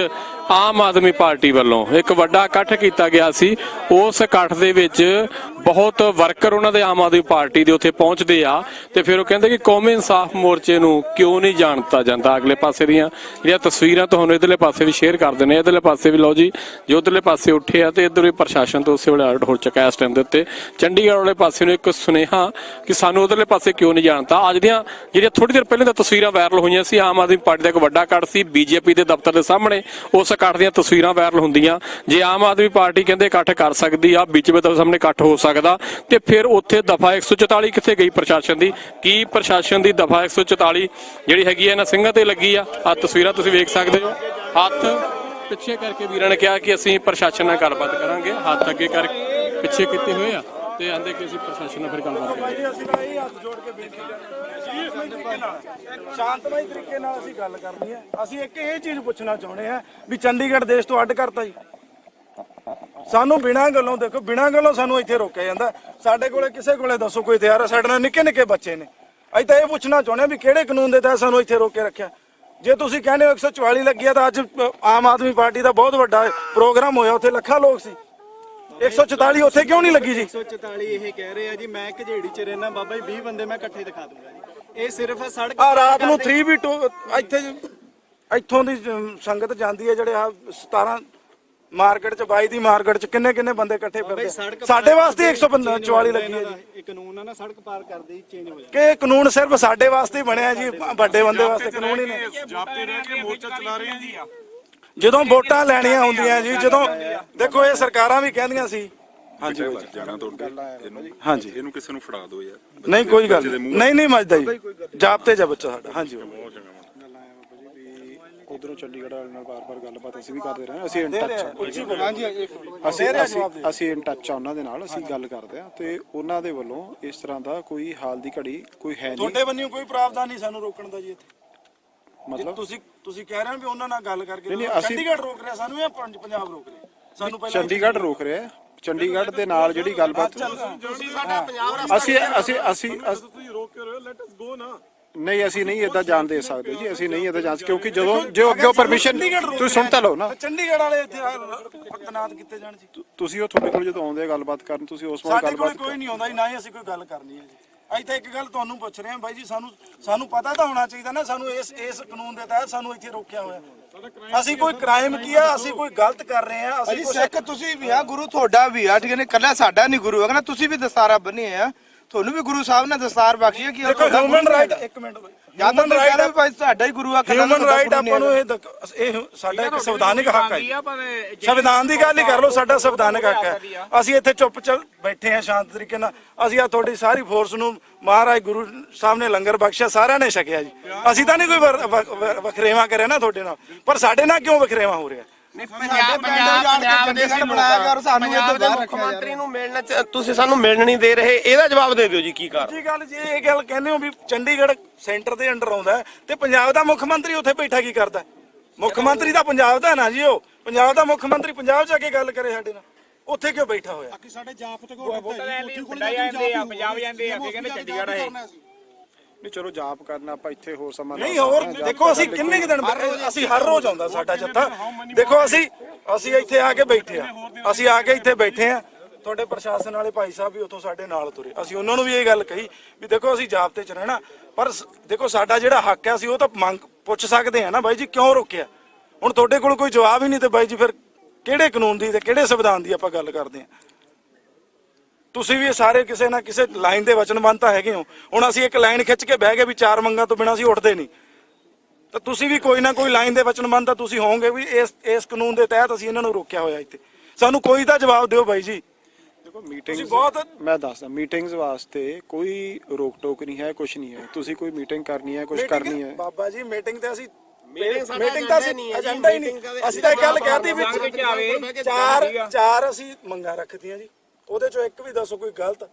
S2: ਆਮ ਆਦਮੀ ਪਾਰਟੀ ਵੱਲੋਂ ਇੱਕ ਵੱਡਾ ਇਕੱਠ ਕੀਤਾ ਗਿਆ ਸੀ। ਉਸ ਇਕੱਠ ਦੇ ਵਿੱਚ ਬਹੁਤ ਵਰਕਰ ਉਹਨਾਂ ਦੇ ਆਮ ਆਦਮੀ ਪਾਰਟੀ ਦੇ ਉੱਥੇ ਪਹੁੰਚਦੇ ਆ ਤੇ ਫਿਰ ਉਹ ਕਹਿੰਦੇ ਕਿ ਕੌਮੀ ਇਨਸਾਫ ਮੋਰਚੇ ਨੂੰ ਕਿਉਂ ਨਹੀਂ ਜਾਣਤਾ ਜਾਂਦਾ। ਅਗਲੇ ਪਾਸੇ ਦੀਆਂ ਜਿਹੜੀਆਂ ਤਸਵੀਰਾਂ ਤੁਹਾਨੂੰ ਇਧਰਲੇ ਪਾਸੇ ਵੀ ਸ਼ੇਅਰ ਕਰ ਦਿੰਦੇ ਆ। ਇਧਰਲੇ ਪਾਸੇ ਵੀ ਲਓ ਜੀ, ਜੋ ਉਧਰਲੇ ਪਾਸੇ ਉੱਠੇ ਆ ਤੇ ਇਧਰ ਵੀ ਪ੍ਰਸ਼ਾਸਨ ਤੋਂ ਉਸੇ ਵੇਲੇ ਅਲਰਟ ਹੋ ਚੁੱਕਾ ਇਸ ਟਾਈਮ ਦੇ ਉੱਤੇ। ਚੰਡੀਗੜ੍ਹ ਵਾਲੇ ਪਾਸੇ ਨੂੰ ਇੱਕ ਸੁਨੇਹਾ ਕਿ ਸਾਨੂੰ ਉਧਰਲੇ ਪਾਸੇ ਕਿਉਂ ਨਹੀਂ ਜਾਣਤਾ। ਅੱਜ ਦੀਆਂ ਜਿਹੜੀਆਂ ਥੋੜੀ ਦੇਰ ਪਹਿਲਾਂ ਤਾਂ ਤਸਵੀਰਾਂ ਵਾਇਰਲ ਹੋਈਆਂ ਸੀ, ਆਮ ਆਦਮੀ ਪਾਰਟੀ ਦਾ ਇੱਕ ਵੱਡਾ ਇਕੱਠ ਸੀ, ਬੀਜੇਪੀ ਦੇ ਦਫ਼ਤਰ ਦੇ ਸਾਹਮਣੇ। ਉਸ ਇਕੱਠ ਦੀਆਂ ਤਸਵੀਰਾਂ ਵਾਇਰਲ ਹੁੰਦੀਆਂ। ਜੇ ਆਮ ਆਦਮੀ ਪਾਰਟੀ ਕਹਿੰਦੇ ਇਕੱਠ ਕਰ ਸਕਦੀ ਆ ਬੀਜੇਪੀ ਦੇ ਸਾਹਮਣੇ ਇਕੱਠ ਹੋ ਸਕਦਾ, ਤੇ ਫਿਰ ਉੱਥੇ ਦਫਾ 144 ਕਿੱਥੇ ਗਈ ਪ੍ਰਸ਼ਾਸਨ ਦੀ? ਕੀ ਪ੍ਰਸ਼ਾਸਨ ਦੀ ਦਫਾ 144 ਜਿਹੜੀ ਹੈਗੀ ਹੈ ਇਹਨਾਂ ਸਿੰਘਾਂ ਤੇ ਲੱਗੀ ਆ? ਆ ਤਸਵੀਰਾਂ ਤੁਸੀਂ ਵੇਖ ਸਕਦੇ ਹੋ। ਹੱਥ ਪਿੱਛੇ ਕਰਕੇ ਵੀਰਾਂ ਨੇ ਕਿਹਾ ਕਿ ਅਸੀਂ ਪ੍ਰਸ਼ਾਸਨ ਨਾਲ ਗੱਲਬਾਤ ਕਰਾਂਗੇ। ਹੱਥ ਅੱਗੇ ਕਰਕੇ ਪਿੱਛੇ ਕੀਤੇ ਹੋਏ ਆ, ਤੇ ਆਂਦੇ ਕਿ ਅਸੀਂ ਪ੍ਰਸ਼ਾਸਨ ਨਾਲ ਫਿਰ ਗੱਲਬਾਤ ਕਰਾਂਗੇ।
S1: ਜੀ ਅਸੀਂ ਤਾਂ ਸ਼ਾਂਤਮਈ ਤਰੀਕੇ ਨਾਲ ਅਸੀਂ ਗੱਲ ਕਰਨੀ ਹੈ। ਅਸੀਂ ਇੱਕ ਇਹ ਚੀਜ਼ ਪੁੱਛਣਾ ਚਾਹੁੰਦੇ ਹਾਂ ਵੀ ਚੰਡੀਗੜ੍ਹ ਦੇਸ਼ ਤੋਂ ਅੱਡ ਕਰਤਾ ਜੀ। ਸਾਨੂੰ ਬਿਨਾਂ ਗੱਲੋਂ ਦੇਖੋ, ਬਿਨਾਂ ਗੱਲੋਂ ਸਾਨੂੰ ਇੱਥੇ ਰੋਕਿਆ ਜਾਂਦਾ। ਸਾਡੇ ਕੋਲੇ ਕਿਸੇ ਕੋਲੇ ਦੱਸੋ, ਕੋਈ ਤਿਆਰ ਹੈ ਸਾਡੇ ਨਾਲ ਨਿੱਕੇ ਨਿੱਕੇ ਬੱਚੇ ਨੇ। ਅਸੀਂ ਤਾਂ ਇਹ ਪੁੱਛਣਾ ਚਾਹੁੰਦੇ ਹਾਂ ਵੀ ਕਿਹੜੇ ਕਾਨੂੰਨ ਦੇ ਤਹਿਤ ਸਾਨੂੰ ਇੱਥੇ ਰੋਕ ਕੇ ਰੱਖਿਆ। ਜੇ ਤੁਸੀਂ ਕਹਿੰਦੇ ਹੋ 144 ਲੱਗੀ ਆ, ਤਾਂ ਅੱਜ ਆਮ ਆਦਮੀ ਪਾਰਟੀ ਦਾ ਬਹੁਤ ਵੱਡਾ ਪ੍ਰੋਗਰਾਮ ਹੋਇਆ, ਉੱਥੇ ਲੱਖਾਂ ਲੋਕ ਸੀ। 144 ਉੱਥੇ ਕਿਉਂ ਨਹੀਂ ਲੱਗੀ ਜੀ?
S4: 144 ਇਹ ਕਹਿ ਰਹੇ ਆ ਜੀ, ਮੈਂ ਘਜੇੜੀ ਚ ਰਹਿਣਾ ਬਾਬਾ ਜੀ 20 ਬੰਦੇ ਮੈਂ ਇਕੱਠੇ ਦਿਖਾ ਦੂੰਗਾ ਜੀ। ਇਹ ਸਿਰਫ ਸੜਕ
S1: ਆ ਰਾਤ ਨੂੰ 3v2 ਇੱਥੇ ਇੱਥੋਂ ਦੀ ਜ- ਸੰਗਤ ਜਾਂਦੀ ਹੈ ਜਿਹੜੇ ਆ 17 ਮਾਰਕੀਟ ਚ 22 ਦੀ ਮਾਰਕੀਟ ਚ ਕਿੰਨੇ ਕਿੰਨੇ ਬੰਦੇ ਇਕੱਠੇ ਫਿਰਦੇ
S4: ਸੜਕ
S1: ਸਾਡੇ ਵਾਸਤੇ
S4: ਕਰਦੇ
S1: 144 ਲੱਗੀ ਹੈ ਜੀ।
S4: ਇਹ ਕਾਨੂੰਨ ਆ ਨਾ ਸੜਕ ਪਾਰ ਕਰਦੇ ਹੀ ਚੇਂਜ ਹੋ ਜਾਂਦਾ
S1: ਕਿ ਇਹ ਕਾਨੂੰਨ ਸਿਰਫ ਸਾਡੇ ਵਾਸਤੇ ਹੀ ਬਣਿਆ ਜੀ ਵੱਡੇ ਬੰਦੇ ਵਾਸਤੇ ਕਾਨੂੰਨ ਹੀ ਨਹੀਂ।
S5: ਜਾਪਤੇ ਰਹਿ ਕੇ ਮੋਰਚਾ ਚਲਾ ਰਹੇ ਜੀ।
S1: ਜਦੋਂ ਵੋਟਾਂ ਲੈਣੀਆਂ ਹੁੰਦੀਆਂ ਜੀ ਜਦੋਂ ਦੇਖੋ ਇਹ ਸਰਕਾਰਾਂ ਵੀ ਕਹਿੰਦੀਆਂ ਸੀ ਹਾਂਜੀ
S5: ਲੱਗ ਜਾਣਾ ਤੁਹਾਡੇ ਇਹਨੂੰ
S1: ਹਾਂਜੀ।
S5: ਇਹਨੂੰ ਕਿਸੇ ਨੂੰ ਫੜਾ ਦਿਓ ਯਾਰ।
S1: ਨਹੀਂ ਕੋਈ ਗੱਲ ਨਹੀਂ। ਨਹੀਂ ਨਹੀਂ ਮੱਜਦਾ ਜੀ। ਜਾਪਤੇ ਜਾ ਬੱਚਾ ਸਾਡਾ। ਹਾਂਜੀ
S6: ਉਧਰੋਂ ਚੰਡੀਗੜ੍ਹ ਵਾਲੇ ਨਾਲ ਬਾਰ-ਬਾਰ ਗੱਲਬਾਤ ਅਸੀਂ ਵੀ ਕਰਦੇ ਰਹੇ ਹਾਂ। ਅਸੀਂ ਇਨ ਟੱਚ ਹਾਂਜੀ ਅਸੀਂ ਅਸੀਂ ਅਸੀਂ ਇਨ ਟੱਚ ਆ ਉਹਨਾਂ ਦੇ ਨਾਲ। ਅਸੀਂ ਗੱਲ ਕਰਦੇ ਆ ਤੇ ਉਹਨਾਂ ਦੇ ਵੱਲੋਂ ਇਸ ਤਰ੍ਹਾਂ ਦਾ ਕੋਈ ਹਾਲ ਦੀ ਘੜੀ ਕੋਈ ਹੈ ਨਹੀਂ।
S1: ਤੁਹਾਡੇ ਬੰਨਿਓ ਕੋਈ ਪ੍ਰਾਵਧਾਨ ਨਹੀਂ ਸਾਨੂੰ ਰੋਕਣ ਦਾ ਜੀ ਇੱਥੇ।
S6: ਮਤਲਬ?
S1: ਤੁਸੀਂ ਤੁਸੀਂ ਕਹਿ ਰਹੇ ਹੋ ਵੀ ਉਹਨਾਂ ਨਾਲ ਗੱਲ ਕਰਕੇ
S6: ਨਹੀਂ,
S1: ਰੋਕੋ।
S6: ਅਸੀਂ-
S1: ਚੰਡੀਗੜ੍ਹ ਰੋਕ ਰਿਹਾ ਸਾਨੂੰ ਜਾਂ ਪੰਜ- ਪੰਜਾਬ ਰੋਕ ਰਿਹਾ ਸਾਨੂੰ ਪਹਿਲਾਂ
S6: ਚੰਡੀਗੜ੍ਹ ਰੋਕ ਰਿਹਾ ਹੈ। ਚੰਡੀਗੜ੍ਹ ਦੇ ਨਾਲ ਜਿਹੜੀ ਗੱਲਬਾਤ ਅਸੀਂ ਅਸੀਂ ਅਸੀਂ ਅਸ-
S5: ਤੁਸੀਂ ਰੋਕ ਕੇ ਰਹੋ ਲੈਟ ਅਸ ਗੋ ਨਾ।
S6: ਨਹੀਂ ਅਸੀਂ ਨਹੀਂ ਇਦਾਂ ਜਾਣ ਦੇ ਸਕਦੇ ਜੀ ਅਸੀਂ ਨਹੀਂ ਇਦਾਂ ਜਾਣ ਕਿਉਂਕਿ ਜਦੋਂ ਜੋ ਅੱਗੇ ਪਰਮਿਸ਼ਨ ਤੁਸੀਂ ਸੁਣ ਤਾਂ ਲਓ ਨਾ।
S1: ਚੰਡੀਗੜ੍ਹ ਵਾਲੇ ਇੱਥੇ ਆ ਤਨਾਤ ਕੀਤੇ ਜਾਣ ਜੀ।
S6: ਤੁਸੀਂ ਉਹ ਤੁਹਾਡੇ ਕੋਲ ਜਦੋਂ ਆਉਂਦੇ ਆ ਗੱਲਬਾਤ ਕਰਨ ਤੁਸੀਂ ਉਸ ਵਾਰ
S1: ਸਾਡੇ ਕੋਲ
S6: ਗੱਲਬਾਤ
S1: ਕੋਈ ਨਹੀਂ ਆਉਂਦਾ ਜੀ ਨਾ ਹੀ ਅਸੀਂ ਕੋਈ ਗੱਲ ਕਰਨੀ ਹੈ ਜੀ। ਅਸੀਂ ਤਾਂ ਇੱਕ ਗੱਲ ਤੁਹਾਨੂੰ ਪੁੱਛ ਰਹੇ ਹਾਂ ਬਾਈ ਜੀ ਸਾਨੂੰ ਸਾਨੂੰ ਪਤਾ ਤਾਂ ਹੋਣਾ ਚਾਹੀਦਾ ਨਾ ਸਾਨੂੰ ਇਸ ਇਸ ਕਾਨੂੰਨ ਦੇ ਤਹਿਤ ਸਾਨੂੰ ਇੱਥੇ ਰੋਕਿਆ ਹੋਇਆ। ਅਸੀਂ ਕੋਈ ਕ੍ਰਾਈਮ ਕੀਆ ਅਸੀਂ ਕੋਈ ਗਲਤ ਕਰ ਰਹੇ ਹਾਂ ਅਸੀਂ
S7: ਸਿੱਖ ਤੁਸੀਂ ਵੀ ਆ ਗੁਰੂ ਤੁਹਾਡਾ ਵੀ ਆ ਠੀਕ ਹੈ ਕੱਲਾ ਸਾਡਾ ਨਹੀਂ ਗੁਰੂ ਹੈਗਾ ਨਾ ਤੁਸੀਂ ਵੀ ਦਸਤਾਰਾ ਬੰਨੇ ਆ। ਤੁਹਾਨੂੰ ਵੀ ਗੁਰੂ ਸਾਹਿਬ ਨੇ ਦਸਤਾਰ ਬਖਸ਼ੀ ਹੈ ਕਿ ਉਹ
S1: ਦੇਖੋ ਹਿਊਮਨ ਰਾਈਟ। ਇੱਕ ਮਿੰਟ ਬਾਈ।
S7: ਜਾਂ ਤਾਂ ਤੁਸੀਂ ਕਹਿ ਰਹੇ ਵੀ ਭਾਈ ਤੁਹਾਡਾ ਹੀ ਗੁਰੂ ਆ ਕੱਲਾ
S1: ਹਿਊਮਨ ਰਾਈਟ ਆਪਾਂ ਨੂੰ ਇਹ ਦਕ- ਇਹ ਸਾਡਾ ਇੱਕ ਸੰਵਿਧਾਨਿਕ ਹੱਕ ਹੈ ਜੀ। ਸੰਵਿਧਾਨ ਦੀ ਗੱਲ ਹੀ ਕਰ ਲਓ ਸਾਡਾ ਸੰਵਿਧਾਨਿਕ ਹੱਕ ਹੈ ਅਸੀਂ ਇੱਥੇ ਚੁੱਪ ਚੱਲ ਬੈਠੇ ਹਾਂ ਸ਼ਾਂਤ ਤਰੀਕੇ ਨਾਲ। ਅਸੀਂ ਆ ਤੁਹਾਡੀ ਸਾਰੀ ਫੋਰਸ ਨੂੰ ਮਹਾਰਾਜ ਗੁਰੂ ਸਾਹਿਬ ਨੇ ਲੰਗਰ ਬਖਸ਼ਿਆ ਸਾਰਿਆਂ ਨੇ ਛਕਿਆ ਜੀ। ਅਸੀਂ ਤਾਂ ਨਹੀਂ ਕੋਈ ਵਰ- ਵ- ਵ- ਵਖਰੇਵਾਂ ਕਰਿਆ ਨਾ ਤੁਹਾਡੇ ਨਾਲ। ਪਰ ਸਾਡੇ ਨਾਲ ਕਿਉਂ ਵਖਰੇਵਾਂ ਹੋ ਰਿਹਾ?
S7: ਪੰਜਾਬ ਪੰਜਾਬ ਦੇ ਅਸੀਂ ਬਣਾਇਆ ਕਰ ਸਾਨੂੰ ਇਹ ਤੋਂ ਬਾਹਰ
S8: ਮੁੱਖ ਮੰਤਰੀ ਨੂੰ ਮਿਲਣਾ ਚ- ਤੁਸੀਂ ਸਾਨੂੰ ਮਿਲਣ ਨਹੀਂ ਦੇ ਰਹੇ ਇਹਦਾ ਜਵਾਬ ਦੇ ਦਿਓ ਜੀ ਕੀ ਕਰ
S1: ਜੀ ਗੱਲ ਜੀ ਇਹ ਗੱਲ ਕਹਿੰਦੇ ਹੋ ਵੀ ਚੰਡੀਗੜ੍ਹ ਸੈਂਟਰ ਦੇ ਅੰਡਰ ਆਉਂਦਾ ਹੈ ਤੇ ਪੰਜਾਬ ਦਾ ਮੁੱਖ ਮੰਤਰੀ ਉੱਥੇ ਬੈਠਾ ਕੀ ਕਰਦਾ ਹੈ? ਮੁੱਖ ਮੰਤਰੀ ਤਾਂ ਪੰਜਾਬ ਦਾ ਹੈ ਨਾ ਜੀ ਉਹ। ਪੰਜਾਬ ਦਾ ਮੁੱਖ ਮੰਤਰੀ ਪੰਜਾਬ 'ਚ ਆ ਕੇ ਗੱਲ ਕਰੇ ਸਾਡੇ ਨਾਲ। ਉੱਥੇ ਕਿਉਂ ਬੈਠਾ ਹੋਇਆ?
S6: ਸਾਡੇ ਜਾਪ ਤੇ ਕੋਲ ਜਾਂਦੇ ਆ ਪੰਜਾਬ ਜਾਂਦੇ ਆ ਕਹਿੰਦੇ ਚੰਡੀਗੜ੍ਹ ਹੈ ਨਹੀਂ ਚਲੋ ਜਾਪ ਕਰਨਾ ਆਪਾਂ ਇੱਥੇ ਹੋਰ ਸਮਾਂ
S1: ਨਹੀਂ ਹੋਰ ਦੇਖੋ ਅਸੀਂ ਕਿੰਨੇ ਕੁ ਦਿਨ ਅਸੀਂ ਹਰ ਰੋਜ਼ ਆਉਂਦਾ ਸਾਡਾ ਜੱਥਾ। ਦੇਖੋ ਅਸੀਂ ਅਸੀਂ ਇੱਥੇ ਆ ਕੇ ਬੈਠੇ ਆ ਅਸੀਂ ਆ ਕੇ ਇੱਥੇ ਬੈਠੇ ਆ ਤੁਹਾਡੇ ਪ੍ਰਸ਼ਾਸਨ ਵਾਲੇ ਭਾਈ ਸਾਹਿਬ ਵੀ ਉੱਥੋਂ ਸਾਡੇ ਨਾਲ ਤੁਰੇ। ਅਸੀਂ ਉਹਨਾਂ ਨੂੰ ਵੀ ਇਹ ਗੱਲ ਕਹੀ ਵੀ ਦੇਖੋ ਅਸੀਂ ਜਾਬਤੇ 'ਚ ਰਹਿਣਾ ਪਰ ਦੇਖੋ ਸਾਡਾ ਜਿਹੜਾ ਹੱਕ ਹੈ ਅਸੀਂ ਉਹ ਤਾਂ ਮੰਗ ਪੁੱਛ ਸਕਦੇ ਆ ਨਾ ਬਾਈ ਜੀ ਕਿਉਂ ਰੋਕਿਆ? ਹੁਣ ਤੁਹਾਡੇ ਕੋਲ ਕੋਈ ਜਵਾਬ ਹੀ ਨਹੀਂ ਤੇ ਬਾਈ ਜੀ ਫਿਰ ਕਿਹੜੇ ਕਾਨੂੰਨ ਦੀ ਤੇ ਕਿਹੜੇ ਸੰਵਿਧਾਨ ਦੀ ਆਪਾਂ ਗੱਲ ਕਰਦੇ ਆ ਤੁਸੀਂ ਵੀ ਇਹ ਸਾਰੇ ਕਿਸੇ ਨਾ ਕਿਸੇ ਲਾਈਨ ਦੇ ਵਚਨਬੰਦ ਤਾਂ ਹੈਗੇ ਹੋ। ਹੁਣ ਅਸੀਂ ਇੱਕ ਲਾਈਨ ਖਿੱਚ ਕੇ ਬਹਿ ਗਏ ਵੀ ਚਾਰ ਮੰਗਾਂ ਤੋਂ ਬਿਨਾਂ ਅਸੀਂ ਉੱਠਦੇ ਨਹੀਂ। ਤਾਂ ਤੁਸੀਂ ਵੀ ਕੋਈ ਨਾ ਕੋਈ ਲਾਈਨ ਦੇ ਵਚਨਬੰਦ ਤਾਂ ਤੁਸੀਂ ਹੋਵੋਗੇ ਵੀ ਇਸ ਇਸ ਕਾਨੂੰਨ ਦੇ ਤਹਿਤ ਅਸੀਂ ਇਹਨਾਂ ਨੂੰ ਰੋਕਿਆ ਹੋਇਆ ਇੱਥੇ। ਸਾਨੂੰ ਕੋਈ ਤਾਂ ਜਵਾਬ ਦਿਓ ਬਾਈ ਜੀ।
S6: ਦੇਖੋ ਮੀਟਿੰਗਸ
S1: ਤੁਸੀਂ ਬਹੁਤ-
S6: ਮੈਂ ਦੱਸਦਾ ਮੀਟਿੰਗਸ ਵਾਸਤੇ ਕੋਈ ਰੋਕ ਟੋਕ ਨਹੀਂ ਹੈ ਕੁਝ ਨਹੀਂ ਹੈ। ਤੁਸੀਂ ਕੋਈ ਮੀਟਿੰਗ ਕਰਨੀ ਹੈ ਕੁਝ ਕਰਨੀ ਹੈ।
S1: ਬਾਬਾ ਜੀ ਮੀਟਿੰਗ ਤੇ ਅਸੀਂ ਮੀਟਿੰਗ ਤਾਂ
S8: agenda ਨਹੀਂ ਹੈ ਜੀ,
S1: ਏਜੰਡਾ ਹੀ ਨਹੀਂ। ਅਸੀਂ ਤਾਂ ਇਹ ਗੱਲ ਕਹਿਤੀ ਵੀ। ਚਾਰ ਚਾਰ ਅਸੀਂ ਮੰਗਾਂ ਰੱਖਤੀਆਂ ਜੀ। ਉਹਦੇ ਚੋਂ ਇੱਕ ਵੀ ਦੱਸੋ ਕੋਈ ਗਲਤ।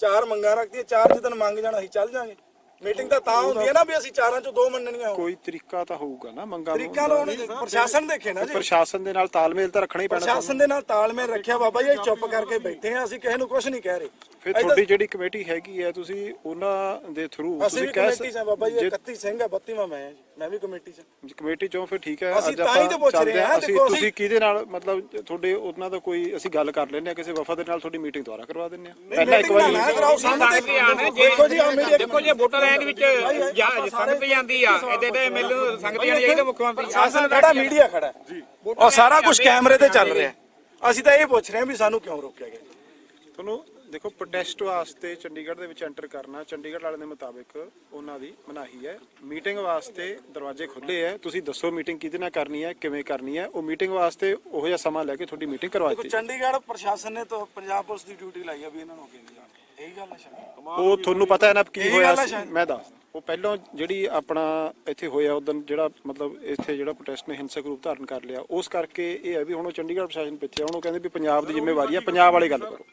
S1: ਚਾਰ ਮੰਗਾਂ ਰੱਖਤੀਆਂ, ਚਾਰ ਜਿੱਦਨ ਮੰਗ ਜਾਣਾ ਅਸੀਂ ਚੱਲ ਜਾਾਂਗੇ। ਮੀਟਿੰਗ ਤਾਂ ਤਾਂ ਹੁੰਦੀ ਹੈ ਨਾ ਵੀ ਅਸੀਂ ਚਾਰਾਂ ਚੋਂ ਦੋ ਮੰਨਣੀਆਂ ਹੋਣ।
S6: ਕੋਈ ਤਰੀਕਾ ਤਾਂ ਹੋਊਗਾ ਨਾ ਮੰਗਾਂ
S1: ਤਰੀਕਾ ਲਾਉਣ ਪ੍ਰਸ਼ਾਸਨ ਦੇਖੇ ਨਾ ਜੀ।
S6: ਪ੍ਰਸ਼ਾਸਨ ਦੇ ਨਾਲ ਤਾਲਮੇਲ ਤਾਂ ਰੱਖਣਾ ਹੀ ਪੈਣਾ
S1: ਪ੍ਰਸ਼ਾਸਨ ਦੇ ਨਾਲ ਤਾਲਮੇਲ ਰੱਖਿਆ ਬਾਬਾ ਜੀ ਅਸੀਂ ਚੁੱਪ ਕਰਕੇ ਬੈਠੇ ਆ ਅਸੀਂ ਕਿਸੇ ਨੂੰ ਕੁਝ ਨਹੀਂ ਕਹਿ ਰਹੇ।
S6: ਫਿਰ ਤੁਹਾਡੀ ਜਿਹੜੀ ਕਮੇਟੀ ਹੈਗੀ ਹੈ ਤੁਸੀਂ ਉਹਨਾਂ ਦੇ ਥਰੂ
S1: ਅਸੀਂ ਵੀ ਕਮੇਟੀ 'ਚ ਆ ਬਾਬਾ ਜੀ 31 ਸਿੰਘ ਆ 32ਵਾਂ ਮੈਂ ਆ ਜੀ ਮੈਂ ਵੀ ਕਮੇਟੀ 'ਚ ਆ।
S6: ਕਮੇਟੀ ਚੋਂ ਫਿਰ ਠੀਕ ਹੈ
S1: ਅਸੀਂ ਤਾਂ ਹੀ ਤਾਂ ਪੁੱਛ ਰਹੇ
S6: ਚੱਲਦੇ ਹਾਂ।
S1: ਹਾਂ,
S6: ਅਸੀਂ
S1: ਦੇਖੋ ਅਸੀਂ-
S6: ਤੁਸੀਂ ਕਿਹਦੇ ਨਾਲ ਮਤਲਬ ਤੁਹਾਡੇ ਉਹਨਾਂ ਦਾ ਕੋਈ ਅਸੀਂ ਗੱਲ ਕਰ ਲੈਂਦੇ ਹਾਂ ਕਿਸੇ ਵਫਦ ਦੇ ਨਾਲ ਤੁਹਾਡੀ ਮੀਟਿੰਗ ਦੁਬਾਰਾ ਕਰਵਾ ਦਿੰਦੇ ਹਾਂ। ਪਹਿਲਾਂ ਇੱਕ ਵਾਰੀ
S1: ਨਾ ਕਰਾਓ ਸਾਨੂੰ ਤੇ ਦੇਖੋ ਜੀ ਆ ਮੇਰੀ
S9: ਦੇਖੋ ਜੇ ਵੋਟਰ ਐਂਡ ਵਿੱਚ ਜਾਂ ਸੰਗਤ ਜਾਂਦੀ ਆ ਇਹਦੇ ਤੇ ਮਿਲ ਸੰਗਤ ਜਾਣੀ ਚਾਹੀਦੀ ਮੁੱਖ ਮੰਤਰੀ
S1: ਪ੍ਰਸ਼ਾਸਨ ਖੜਾ ਮੀਡੀਆ ਖੜਾ ਔਰ ਸਾਰਾ ਕੁਝ ਕੈਮਰੇ ਤੇ ਚੱਲ ਰਿਹਾ ਅਸੀਂ ਤਾਂ ਇਹ ਪੁੱਛ ਰਹੇ ਹਾਂ ਵੀ ਸਾਨੂੰ ਕਿਉਂ ਰੋਕਿਆ ਗਿਆ?
S6: ਤੁਹਾਨੂੰ ਦੇਖੋ ਪ੍ਰੋਟੈਸਟ ਵਾਸਤੇ ਚੰਡੀਗੜ੍ਹ ਦੇ ਵਿੱਚ ਐਂਟਰ ਕਰਨਾ ਚੰਡੀਗੜ੍ਹ ਵਾਲਿਆਂ ਦੇ ਮੁਤਾਬਿਕ ਉਹਨਾਂ ਦੀ ਮਨਾਹੀ ਹੈ। ਮੀਟਿੰਗ ਵਾਸਤੇ ਦਰਵਾਜ਼ੇ ਖੁੱਲੇ ਹੈ। ਤੁਸੀਂ ਦੱਸੋ ਮੀਟਿੰਗ ਕਿਹਦੇ ਨਾਲ ਕਰਨੀ ਹੈ ਕਿਵੇਂ ਕਰਨੀ ਹੈ? ਉਹ ਮੀਟਿੰਗ ਵਾਸਤੇ ਉਹੋ ਜਿਹਾ ਸਮਾਂ ਲੈ ਕੇ ਤੁਹਾਡੀ ਮੀਟਿੰਗ ਕਰਵਾ ਦਿੱਤੀ।
S1: ਚੰਡੀਗੜ੍ਹ ਪ੍ਰਸ਼ਾਸਨ ਨੇ ਤਾਂ ਪੰਜਾਬ ਪੁਲਿਸ ਦੀ ਡਿਊਟੀ ਲਾਈ ਆ ਵੀ ਇਹਨਾਂ ਨੂੰ ਜਾਣ ਇਹੀ ਗੱਲ ਹੈ ਸ਼ਾਇਦ
S6: ਉਹ ਤੁਹਾਨੂੰ ਪਤਾ ਹੈ ਨਾ ਕੀ
S1: ਇਹੀ
S6: ਹੋਇਆ
S1: ਗੱਲ
S6: ਸੀ
S1: ਸ਼ਾਇਦ।
S6: ਮੈਂ ਦੱਸ। ਉਹ ਪਹਿਲਾਂ ਜਿਹੜੀ ਆਪਣਾ ਇੱਥੇ ਹੋਇਆ ਉਦੋਂ ਜਿਹੜਾ ਮਤਲਬ ਇੱਥੇ ਜਿਹੜਾ ਪ੍ਰੋਟੈਸਟ ਨੇ ਹਿੰਸਕ ਰੂਪ ਧਾਰਨ ਕਰ ਲਿਆ ਉਸ ਕਰਕੇ ਇਹ ਹੈ ਵੀ ਹੁਣ ਉਹ ਚੰਡੀਗੜ੍ਹ ਪ੍ਰਸ਼ਾਸਨ ਪਿੱਛੇ ਆ ਹੁਣ ਉਹ ਕਹਿੰਦੇ ਵੀ ਪੰਜਾਬ ਦੀ ਜ਼ਿੰਮੇਵਾਰੀ ਹੈ ਪੰਜਾਬ ਵਾਲੇ ਗੱਲ ਕਰੋ।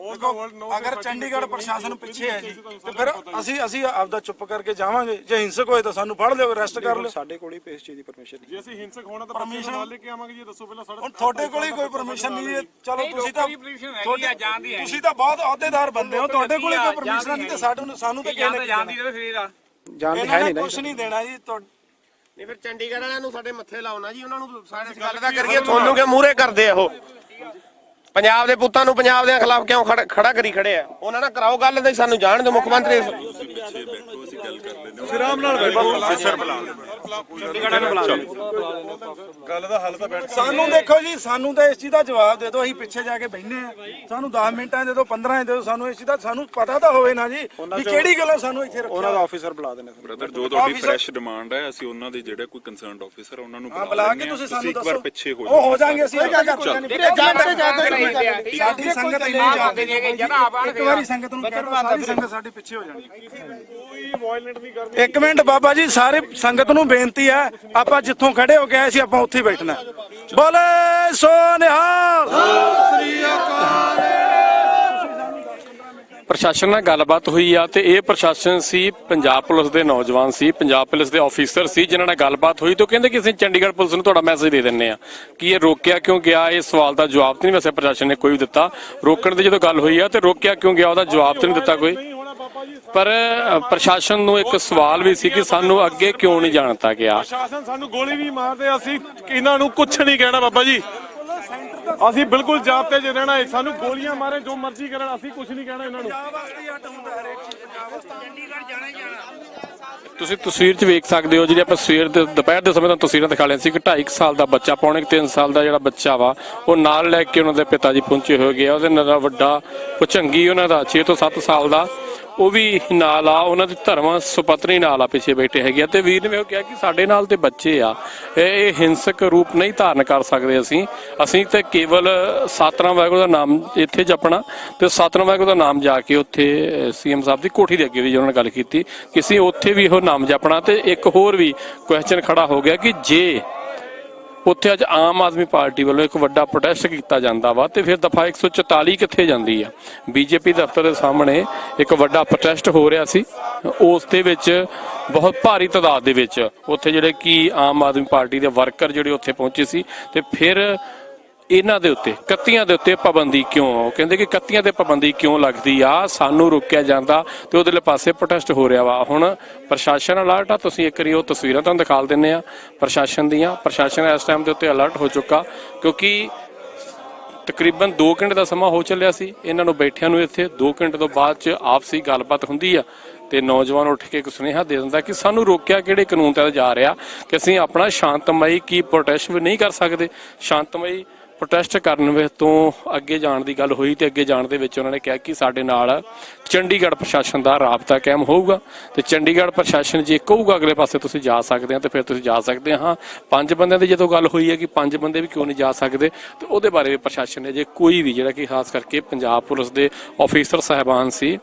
S1: ਦੇਖੋ ਅਗਰ ਚੰਡੀਗੜ੍ਹ ਪ੍ਰਸ਼ਾਸਨ ਪਿੱਛੇ ਹੈ ਜੀ ਤੇ ਫਿਰ ਅਸੀਂ ਅਸੀਂ ਆਪਦਾ ਚੁੱਪ ਕਰਕੇ ਜਾਵਾਂਗੇ। ਜੇ ਹਿੰਸਕ ਹੋਏ ਤਾਂ ਸਾਨੂੰ ਫੜ ਲਿਓ ਅਰੈਸਟ ਕਰ ਲਿਓ।
S6: ਸਾਡੇ ਕੋਲ ਹੀ ਇਸ ਚੀਜ਼ ਦੀ ਪਰਮਿਸ਼ਨ ਨਹੀਂ
S5: ਜੇ ਅਸੀਂ ਹਿੰਸਕ ਹੋਣਾ ਤਾਂ ਪਰਮਿਸ਼ਨ ਨਾਲ ਲੈ ਕੇ ਆਵਾਂਗੇ ਜੀ ਦੱਸੋ ਪਹਿਲਾਂ ਸਾਡਾ
S1: ਹੁਣ ਤੁਹਾਡੇ ਕੋਲ ਹੀ ਕੋਈ ਪਰਮਿਸ਼ਨ ਨਹੀਂ ਹੈ। ਚਲੋ ਤੁਸੀਂ ਤਾਂ
S9: ਦੀ।
S1: ਤੁਸੀਂ ਤਾਂ ਬਹੁਤ ਅਹੁਦੇਦਾਰ ਬੰਦੇ ਹੋ ਤੁਹਾਡੇ ਕੋਲ ਹੀ ਕੋਈ ਪਰਮਿਸ਼ਨ ਨਹੀਂ ਤੇ ਸਾਨੂੰ ਸਾਨੂੰ ਤਾਂ ਕਿਹਨੇ
S9: ਜਾਂਦੀ ਰਹੇ ਫੇਰ ਆ
S6: ਜਾਣ ਦੀ ਹੈ ਨਹੀਂ
S1: ਕੁਝ ਨਹੀਂ ਦੇਣਾ ਜੀ
S8: ਨਹੀਂ ਫਿਰ ਚੰਡੀਗੜ੍ਹ ਵਾਲਿਆਂ ਨੂੰ ਸਾਡੇ ਮੱਥੇ ਲਾਉਣਾ ਜੀ ਉਹਨਾਂ ਨੂੰ ਸਾਡੇ ਗੱਲ ਤਾਂ ਕਰੀਏ ਤੁਹਾਨੂੰ ਕਿ ਮੂਹਰੇ ਕਰਦੇ ਆ ਉਹ। ਪੰਜਾਬ ਦੇ ਪੁੱਤਾਂ ਨੂੰ ਪੰਜਾਬ ਦੇ ਖਿਲਾਫ ਕਿਉਂ ਖੜਾ- ਖੜਾ ਕਰੀ ਖੜੇ ਆ? ਉਹਨਾਂ ਨਾਲ ਕਰਾਓ ਗੱਲ ਤੇ ਸਾਨੂੰ ਜਾਣ ਦਿਓ, ਮੁੱਖ ਮੰਤਰੀ।
S5: ਗੱਲ ਦਾ ਹੱਲ ਤਾਂ ਬੈਠ
S1: ਸਾਨੂੰ ਦੇਖੋ ਜੀ ਸਾਨੂੰ ਤਾਂ ਇਸ ਚੀਜ਼ ਦਾ ਜਵਾਬ ਦੇ ਦਿਓ ਅਸੀਂ ਪਿੱਛੇ ਜਾ ਕੇ ਬੈਠਨੇ ਆ ਸਾਨੂੰ 10 ਮਿੰਟਾਂ ਦੇ ਦਿਓ 15 ਦੇ ਦਿਓ ਸਾਨੂੰ ਇਸ ਚੀਜ਼ ਦਾ ਸਾਨੂੰ ਪਤਾ ਤਾਂ ਹੋਵੇ ਨਾ ਜੀ ਵੀ ਕਿਹੜੀ ਗੱਲੋਂ ਸਾਨੂੰ ਇੱਥੇ
S6: ਉਹਨਾਂ
S1: ਰੱਖਿਆ
S6: ਦਾ ਆਫੀਸਰ ਬੁਲਾ ਦੇਣੇ।
S5: ਬ੍ਰਦਰ ਜੋ ਤੁਹਾਡੀ ਫਰੈਸ਼ ਡਿਮਾਂਡ ਹੈ ਅਸੀਂ ਉਹਨਾਂ ਦੇ ਜਿਹੜੇ ਕੋਈ ਕੰਸਰਨਡ ਆਫੀਸਰ ਉਹਨਾਂ ਨੂੰ
S1: ਹਾਂ ਬੁਲਾ ਕੇ
S5: ਲੈਂਦੇ ਹਾਂ।
S1: ਤੁਸੀਂ ਸਾਨੂੰ
S5: ਇੱਕ
S1: ਦੱਸੋ।
S5: ਵਾਰ ਪਿੱਛੇ ਹੋ
S1: ਉਹ ਹੋ ਜਾਾਂਗੇ ਅਸੀਂ ਕੀ ਕਰਦੇ
S5: ਚੱਲ।
S1: ਸਾਡੀ ਸੰਗਤ ਇੰਨੀ ਜਾਂਦੀ
S9: ਦੇ ਜਨਾ ਆਵਾਨ
S1: ਇੱਕ ਵਾਰੀ ਸੰਗਤ ਨੂੰ ਕਹਿ ਦਿਓ, ਸਾਰੀ ਸੰਗਤ ਸਾਡੀ ਪਿੱਛੇ ਹੋ ਜਾਣੀ ਇੱਕ ਮਿੰਟ ਬਾਬਾ ਜੀ ਸਾਰੇ ਸੰਗਤ ਨੂੰ ਬੇਨਤੀ ਹੈ ਆਪਾਂ ਜਿੱਥੋਂ ਖੜੇ ਹੋ ਕੇ ਆਏ ਸੀ ਆਪਾਂ ਉੱਥੇ ਹੀ ਬੈਠਣਾ ਬੋਲੇ ਸੋ ਨਿਹਾਲ
S2: ਪ੍ਰਸ਼ਾਸਨ ਨਾਲ ਗੱਲਬਾਤ ਹੋਈ ਆ ਤੇ ਇਹ ਪ੍ਰਸ਼ਾਸਨ ਸੀ ਪੰਜਾਬ ਪੁਲਿਸ ਦੇ ਨੌਜਵਾਨ ਸੀ ਪੰਜਾਬ ਪੁਲਿਸ ਦੇ ਆਫੀਸਰ ਸੀ ਜਿਨ੍ਹਾਂ ਨਾਲ ਗੱਲਬਾਤ ਹੋਈ ਤੇ ਉਹ ਕਹਿੰਦੇ ਕਿ ਅਸੀਂ ਚੰਡੀਗੜ੍ਹ ਪੁਲਿਸ ਨੂੰ ਤੁਹਾਡਾ ਮੈਸੇਜ ਦੇ ਦਿੰਨੇ ਆ ਕਿ ਇਹ ਰੋਕਿਆ ਕਿਉਂ ਗਿਆ? ਇਹ ਸਵਾਲ ਦਾ ਜਵਾਬ ਤੇ ਨਹੀਂ ਵੈਸੇ ਪ੍ਰਸ਼ਾਸਨ ਨੇ ਕੋਈ ਵੀ ਦਿੱਤਾ। ਰੋਕਣ ਦੀ ਜਦੋਂ ਗੱਲ ਹੋਈ ਆ ਤੇ ਰੋਕਿਆ ਕਿਉਂ ਗਿਆ? ਉਹਦਾ ਜਵਾਬ ਤੇ ਨਹੀਂ ਦਿੱਤਾ ਕੋਈ। ਪਰ ਪ੍ਰਸ਼ਾਸਨ ਨੂੰ ਇੱਕ ਸਵਾਲ ਵੀ ਸੀ ਕਿ ਸਾਨੂੰ ਅੱਗੇ ਕਿਉਂ ਨਹੀਂ ਜਾਣਤਾ ਗਿਆ?
S5: ਪ੍ਰਸ਼ਾਸਨ ਸਾਨੂੰ ਗੋਲੀ ਵੀ ਮਾਰਦੇ ਅਸੀਂ ਇਹਨਾਂ ਨੂੰ ਕੁਝ ਨਹੀਂ ਕਹਿਣਾ ਬਾਬਾ ਜੀ। ਅਸੀਂ ਬਿਲਕੁਲ ਜਾਬਤੇ 'ਚ ਰਹਿਣਾ ਹੈ ਸਾਨੂੰ ਗੋਲੀਆਂ ਮਾਰੇ ਜੋ ਮਰਜ਼ੀ ਕਰਨ ਅਸੀਂ ਕੁਝ ਨਹੀਂ ਕਹਿਣਾ ਇਹਨਾਂ ਨੂੰ।
S2: ਤੁਸੀਂ ਤਸਵੀਰ 'ਚ ਵੇਖ ਸਕਦੇ ਹੋ ਜਿਹੜੀ ਆਪਾਂ ਸਵੇਰ ਦੇ ਦੁਪਹਿਰ ਦੇ ਸਮੇਂ ਤੋਂ ਤਸਵੀਰਾਂ ਦਿਖਾ ਲਿਆ ਸੀ ਕਿ 2.5 ਸਾਲ ਦਾ ਬੱਚਾ ਪੌਣੇ 3 ਸਾਲ ਦਾ ਜਿਹੜਾ ਬੱਚਾ ਵਾ ਉਹ ਨਾਲ ਲੈ ਕੇ ਉਹਨਾਂ ਦੇ ਪਿਤਾ ਜੀ ਪਹੁੰਚੇ ਹੋਏ ਗਏ ਆ। ਉਹਦੇ ਨਾਲ ਵੱਡਾ ਪੁਚੰਗੀ ਉਹਨਾਂ ਦਾ 6 ਤੋਂ 7 ਸਾਲ ਦਾ। ਉਹ ਵੀ ਨਾਲ ਆ, ਉਹਨਾਂ ਦੇ ਧਰਮ ਸੁਪਤਨੀ ਨਾਲ ਆ, ਪਿੱਛੇ ਬੈਠੇ ਹੈਗੇ ਆ। ਤੇ ਵੀਰ ਨੇ ਉਹ ਕਿਹਾ ਕਿ ਸਾਡੇ ਨਾਲ ਤੇ ਬੱਚੇ ਆ। ਇਹ ਇਹ ਹਿੰਸਕ ਰੂਪ ਨਹੀਂ ਧਾਰਨ ਕਰ ਸਕਦੇ ਅਸੀਂ। ਅਸੀਂ ਤੇ ਕੇਵਲ ਸਤਨਾਮ ਵਾਹਿਗੁਰੂ ਦਾ ਨਾਮ ਇੱਥੇ ਜਪਣਾ ਤੇ ਸਤਨਾਮ ਵਾਹਿਗੁਰੂ ਦਾ ਨਾਮ ਜਾ ਕੇ ਉੱਥੇ ਸੀਐਮ ਸਾਹਿਬ ਦੀ ਕੋਠੀ ਦੇ ਅੱਗੇ ਵੀ ਉਹਨਾਂ ਨੇ ਗੱਲ ਕੀਤੀ ਕਿ ਅਸੀਂ ਉੱਥੇ ਵੀ ਉਹ ਨਾਮ ਜਪਣਾ ਤੇ ਇੱਕ ਹੋਰ ਵੀ ਕੁਐਸਚਨ ਖੜਾ ਹੋ ਗਿਆ ਕਿ ਜੇ ਉੱਥੇ ਅੱਜ ਆਮ ਆਦਮੀ ਪਾਰਟੀ ਵੱਲੋਂ ਇੱਕ ਵੱਡਾ ਪ੍ਰੋਟੈਸਟ ਕੀਤਾ ਜਾਂਦਾ ਵਾ ਤੇ ਫਿਰ ਦਫਾ 144 ਕਿੱਥੇ ਜਾਂਦੀ ਆ? ਬੀਜੇਪੀ ਦਫ਼ਤਰ ਦੇ ਸਾਹਮਣੇ ਇੱਕ ਵੱਡਾ ਪ੍ਰੋਟੈਸਟ ਹੋ ਰਿਹਾ ਸੀ। ਉਸ ਦੇ ਵਿੱਚ ਬਹੁਤ ਭਾਰੀ ਤਾਦਾਦ ਦੇ ਵਿੱਚ ਉੱਥੇ ਜਿਹੜੇ ਕਿ ਆਮ ਆਦਮੀ ਪਾਰਟੀ ਦੇ ਵਰਕਰ ਜਿਹੜੇ ਉੱਥੇ ਪਹੁੰਚੇ ਸੀ ਤੇ ਫਿਰ ਇਹਨਾਂ ਦੇ ਉੱਤੇ, ਕੱਤੀਆਂ ਦੇ ਉੱਤੇ ਪਾਬੰਦੀ ਕਿਉਂ ਕਹਿੰਦੇ ਕਿ ਕੱਤੀਆਂ ਤੇ ਪਾਬੰਦੀ ਕਿਉਂ ਲੱਗਦੀ ਆ? ਸਾਨੂੰ ਰੋਕਿਆ ਜਾਂਦਾ ਤੇ ਉਹਦੇ ਪਾਸੇ ਪ੍ਰੋਟੈਸਟ ਹੋ ਰਿਹਾ ਵਾ। ਹੁਣ ਪ੍ਰਸ਼ਾਸਨ ਅਲਰਟ ਆ, ਤੁਸੀਂ ਇੱਕ ਵਾਰੀ ਉਹ ਤਸਵੀਰਾਂ ਤੁਹਾਨੂੰ ਦਿਖਾਲ ਦਿੰਨੇ ਆ। ਪ੍ਰਸ਼ਾਸਨ ਦੀਆਂ, ਪ੍ਰਸ਼ਾਸਨ ਇਸ ਟਾਈਮ ਦੇ ਉੱਤੇ ਅਲਰਟ ਹੋ ਚੁੱਕਾ ਕਿਉਂਕਿ ਤਕਰੀਬਨ 2 ਘੰਟੇ ਦਾ ਸਮਾਂ ਹੋ ਚੱਲਿਆ ਸੀ। ਇਹਨਾਂ ਨੂੰ ਬੈਠਿਆਂ ਨੂੰ ਇੱਥੇ 2 ਘੰਟੇ ਤੋਂ ਬਾਅਦ ਚ ਆਪਸੀ ਗੱਲਬਾਤ ਹੁੰਦੀ ਆ ਤੇ ਨੌਜਵਾਨ ਉੱਠ ਕੇ ਇੱਕ ਸੁਨੇਹਾ ਦੇ ਦਿੰਦਾ ਕਿ ਸਾਨੂੰ ਰੋਕਿਆ ਕਿਹੜੇ ਕਾਨੂੰਨ ਤਹਿਤ ਜਾ ਰਿਹਾ ਕਿ ਅਸੀਂ ਆਪਣਾ ਸ਼ਾਂਤਮਈ ਕੀ ਪ੍ਰੋਟੈਸਟ ਵੀ ਨਹੀਂ ਕਰ ਸਕਦੇ। ਸ਼ਾਂਤਮਈ ਪ੍ਰੋਟੈਸਟ ਕਰਨ ਵੇ ਤੋਂ ਅੱਗੇ ਜਾਣ ਦੀ ਗੱਲ ਹੋਈ ਤੇ ਅੱਗੇ ਜਾਣ ਦੇ ਵਿੱਚ ਉਹਨਾਂ ਨੇ ਕਿਹਾ ਕਿ ਸਾਡੇ ਨਾਲ ਚੰਡੀਗੜ੍ਹ ਪ੍ਰਸ਼ਾਸਨ ਦਾ ਰਾਬਤਾ ਕਾਇਮ ਹੋਊਗਾ ਤੇ ਚੰਡੀਗੜ੍ਹ ਪ੍ਰਸ਼ਾਸਨ ਜੇ ਕਹੂਗਾ ਅਗਲੇ ਪਾਸੇ ਤੁਸੀਂ ਜਾ ਸਕਦੇ ਆ ਤੇ ਫਿਰ ਤੁਸੀਂ ਜਾ ਸਕਦੇ ਆ ਹਾਂ। ਪੰਜ ਬੰਦਿਆਂ ਦੀ ਜਦੋਂ ਗੱਲ ਹੋਈ ਹੈ ਕਿ ਪੰਜ ਬੰਦੇ ਵੀ ਕਿਉਂ ਨਹੀਂ ਜਾ ਸਕਦੇ, ਤੇ ਉਹਦੇ ਬਾਰੇ ਵੀ ਪ੍ਰਸ਼ਾਸਨ ਨੇ ਜੇ ਕੋਈ ਵੀ ਜਿਹੜਾ ਕਿ ਖਾਸ ਕਰਕੇ ਪੰਜਾਬ ਪੁਲਿਸ ਦੇ ਆਫੀਸਰ ਸਾਹਿਬਾਨ ਸੀ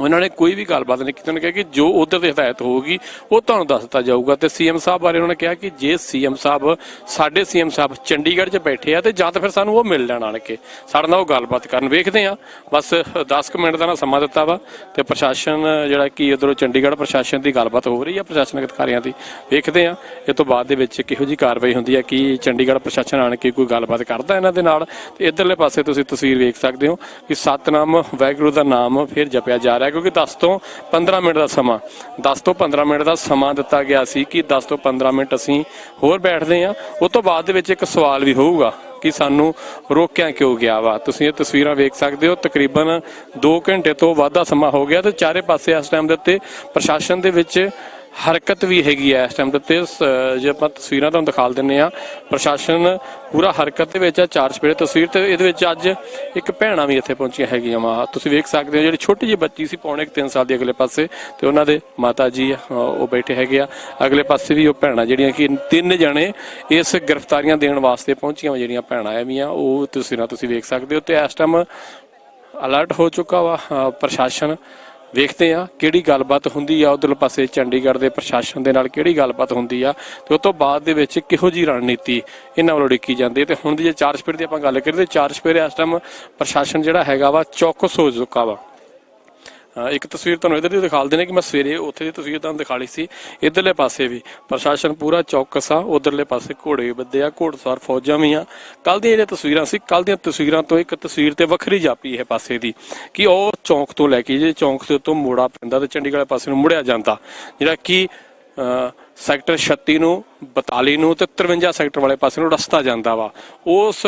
S2: ਉਹਨਾਂ ਨੇ ਕੋਈ ਵੀ ਗੱਲਬਾਤ ਨਹੀਂ ਕੀਤੀ। ਉਹਨਾਂ ਨੇ ਕਿਹਾ ਕਿ ਜੋ ਉਧਰ ਦੀ ਹਦਾਇਤ ਹੋਊਗੀ, ਉਹ ਤੁਹਾਨੂੰ ਦੱਸ ਦਿੱਤਾ ਜਾਊਗਾ। ਤੇ ਸੀਐਮ ਸਾਹਿਬ ਬਾਰੇ ਉਹਨਾਂ ਨੇ ਕਿਹਾ ਕਿ ਜੇ ਸੀਐਮ ਸਾਹਿਬ, ਸਾਡੇ ਸੀਐਮ ਸਾਹਿਬ ਚੰਡੀਗੜ੍ਹ 'ਚ ਬੈਠੇ ਆ, ਤੇ ਜਾਂ ਤਾਂ ਫਿਰ ਸਾਨੂੰ ਉਹ ਮਿਲ ਲੈਣ ਆਣ ਕੇ। ਸਾਡੇ ਨਾਲ ਉਹ ਗੱਲਬਾਤ ਕਰਨ। ਵੇਖਦੇ ਆ ਬਸ 10 ਕੁ ਮਿੰਟ ਦਾ ਨਾ ਸਮਾਂ ਦਿੱਤਾ ਵਾ। ਤੇ ਪ੍ਰਸ਼ਾਸਨ, ਜਿਹੜਾ ਕਿ ਉਧਰੋਂ ਚੰਡੀਗੜ੍ਹ ਪ੍ਰਸ਼ਾਸਨ ਦੀ ਗੱਲਬਾਤ ਹੋ ਰਹੀ ਆ, ਪ੍ਰਸ਼ਾਸਨਿਕ ਅਧਿਕਾਰੀਆਂ ਦੀ। ਵੇਖਦੇ ਆ ਇਹ ਤੋਂ ਬਾਅਦ ਦੇ ਵਿੱਚ ਕਿਹੋ ਜੀ ਕਾਰਵਾਈ ਹੁੰਦੀ ਹੈ ਕਿ ਚੰਡੀਗੜ੍ਹ ਪ੍ਰਸ਼ਾਸਨ ਆਣ ਕੇ ਕੋਈ ਗੱਲਬਾਤ ਕਰਦਾ ਇਹਨਾਂ ਦੇ ਨਾਲ। ਤੇ ਇਧਰਲੇ ਪਾਸੇ ਤੁਸੀਂ ਤਸਵੀਰ ਵੇਖ ਸਕਦੇ ਹੋ ਕਿ ਸਤਨਾਮ ਵਾਹਿਗੁਰੂ ਦਾ ਨਾਮ ਫਿਰ ਜਪਿਆ ਜਾ ਰਿਹਾ ਕਿਉਂਕਿ 10 ਤੋਂ 15 ਮਿੰਟ ਦਾ ਸਮਾਂ। 10 ਤੋਂ 15 ਮਿੰਟ ਦਾ ਸਮਾਂ ਦਿੱਤਾ ਗਿਆ ਸੀ ਕਿ 10 ਤੋਂ 15 ਮਿੰਟ ਅਸੀਂ ਹੋਰ ਬੈਠਦੇ ਹਾਂ। ਉਸ ਤੋਂ ਬਾਅਦ ਦੇ ਵਿੱਚ ਇੱਕ ਸਵਾਲ ਵੀ ਹੋਊਗਾ ਕਿ ਸਾਨੂੰ ਰੋਕਿਆ ਕਿਉਂ ਗਿਆ ਵਾ। ਤੁਸੀਂ ਇਹ ਤਸਵੀਰਾਂ ਵੇਖ ਸਕਦੇ ਹੋ। ਤਕਰੀਬਨ 2 ਘੰਟੇ ਤੋਂ ਵੱਧ ਦਾ ਸਮਾਂ ਹੋ ਗਿਆ ਤੇ ਚਾਰੇ ਪਾਸੇ ਇਸ ਟਾਈਮ ਦੇ ਉੱਤੇ ਪ੍ਰਸ਼ਾਸਨ ਦੇ ਵਿੱਚ ਹਰਕਤ ਵੀ ਹੈਗੀ ਹੈ ਇਸ ਟਾਈਮ ਦੇ ਉੱਤੇ। ਜੇ ਆਪਾਂ ਤਸਵੀਰਾਂ ਤੁਹਾਨੂੰ ਦਿਖਾ ਦਿੰਨੇ ਆ ਪ੍ਰਸ਼ਾਸਨ ਪੂਰਾ ਹਰਕਤ ਦੇ ਵਿੱਚ ਆ ਚਾਰ ਸਪੇਰੇ ਤਸਵੀਰ ਤੇ ਇਹਦੇ ਵਿੱਚ ਅੱਜ ਇੱਕ ਭੈਣਾ ਵੀ ਇੱਥੇ ਪਹੁੰਚੀਆਂ ਹੈਗੀਆਂ ਵਾ। ਤੁਸੀਂ ਵੇਖ ਸਕਦੇ ਹੋ, ਜਿਹੜੀ ਛੋਟੀ ਜਿਹੀ ਬੱਚੀ ਸੀ, ਪੌਣੇ 3 ਸਾਲ ਦੀ ਅਗਲੇ ਪਾਸੇ, ਤੇ ਉਹਨਾਂ ਦੇ ਮਾਤਾ ਜੀ ਉਹ ਬੈਠੇ ਹੈਗੇ ਆ। ਅਗਲੇ ਪਾਸੇ ਵੀ ਉਹ ਭੈਣਾਂ, ਜਿਹੜੀਆਂ ਕਿ ਤਿੰਨ ਜਣੇ ਇਸ ਗ੍ਰਿਫਤਾਰੀਆਂ ਦੇਣ ਵਾਸਤੇ ਪਹੁੰਚੀਆਂ ਵਾ, ਜਿਹੜੀਆਂ ਭੈਣਾਂ ਐਵੀਆਂ ਉਹ ਤਸਵੀਰਾਂ ਤੁਸੀਂ ਵੇਖ ਸਕਦੇ ਹੋ, ਤੇ ਇਸ ਟਾਈਮ ਅਲਰਟ ਹੋ ਚੁੱਕਾ ਵਾ ਪ੍ਰਸ਼ਾਸਨ ਵੇਖਦੇ ਆ ਕਿਹੜੀ ਗੱਲਬਾਤ ਹੁੰਦੀ ਆ ਉਧਰਲੇ ਪਾਸੇ ਚੰਡੀਗੜ੍ਹ ਦੇ ਪ੍ਰਸ਼ਾਸਨ ਦੇ ਨਾਲ ਕਿਹੜੀ ਗੱਲਬਾਤ ਹੁੰਦੀ ਆ ਤੇ ਉਸ ਤੋਂ ਬਾਅਦ ਦੇ ਵਿੱਚ ਕਿਹੋ ਜੀ ਰਣਨੀਤੀ ਇਹਨਾਂ ਵੱਲੋਂ ਡਿੱਕੀ ਜਾਂਦੀ ਹੈ। ਤੇ ਹੁਣ ਦੀ ਜੇ ਚਾਰ ਸਪੇਰੇ ਦੀ ਆਪਾਂ ਗੱਲ ਕਰੀਏ ਤੇ ਚਾਰ ਸਪੇਰੇ ਇਸ ਟਾਈਮ ਪ੍ਰਸ਼ਾਸਨ ਜਿਹੜਾ ਹੈਗਾ ਵਾ ਚੌਕਸ ਹੋ ਚੁੱਕਾ ਵਾ। ਇੱਕ ਤਸਵੀਰ ਤੁਹਾਨੂੰ ਇਧਰ ਦੀ ਦਿਖਾ ਦਿੰਦੇ ਕਿ ਮੈਂ ਸਵੇਰੇ ਉੱਥੇ ਦੀ ਤਸਵੀਰ ਤੁਹਾਨੂੰ ਦਿਖਾ ਲਈ ਸੀ, ਇਧਰਲੇ ਪਾਸੇ ਵੀ। ਪ੍ਰਸ਼ਾਸਨ ਪੂਰਾ ਚੌਕਸ ਆ ਉਧਰਲੇ ਪਾਸੇ ਘੋੜੇ ਵੀ ਬੱਦੇ ਆ, ਘੋੜਸਵਾਰ ਫੌਜਾਂ ਵੀ ਆ। ਕੱਲ ਦੀਆਂ ਜਿਹੜੀਆਂ ਤਸਵੀਰਾਂ ਸੀ ਕੱਲ ਦੀਆਂ ਤਸਵੀਰਾਂ ਤੋਂ ਇੱਕ ਤਸਵੀਰ ਤੇ ਵੱਖਰੀ ਜਾਪੀ ਇਹ ਪਾਸੇ ਦੀ, ਕਿ ਉਹ ਚੌਂਕ ਤੋਂ ਲੈ ਕੇ ਜੇ ਚੌਂਕ ਦੇ ਉੱਤੋਂ ਮੋੜਾ ਪੈਂਦਾ ਤੇ ਚੰਡੀਗੜ੍ਹ ਪਾਸੇ ਨੂੰ ਮੁੜਿਆ ਜਾਂਦਾ। ਜਿਹੜਾ ਕਿ ਸੈਕਟਰ 36 ਨੂੰ 42 ਨੂੰ ਤੇ 53 ਸੈਕਟਰ ਵਾਲੇ ਪਾਸੇ ਨੂੰ ਰਸਤਾ ਜਾਂਦਾ ਵਾ। ਉਸ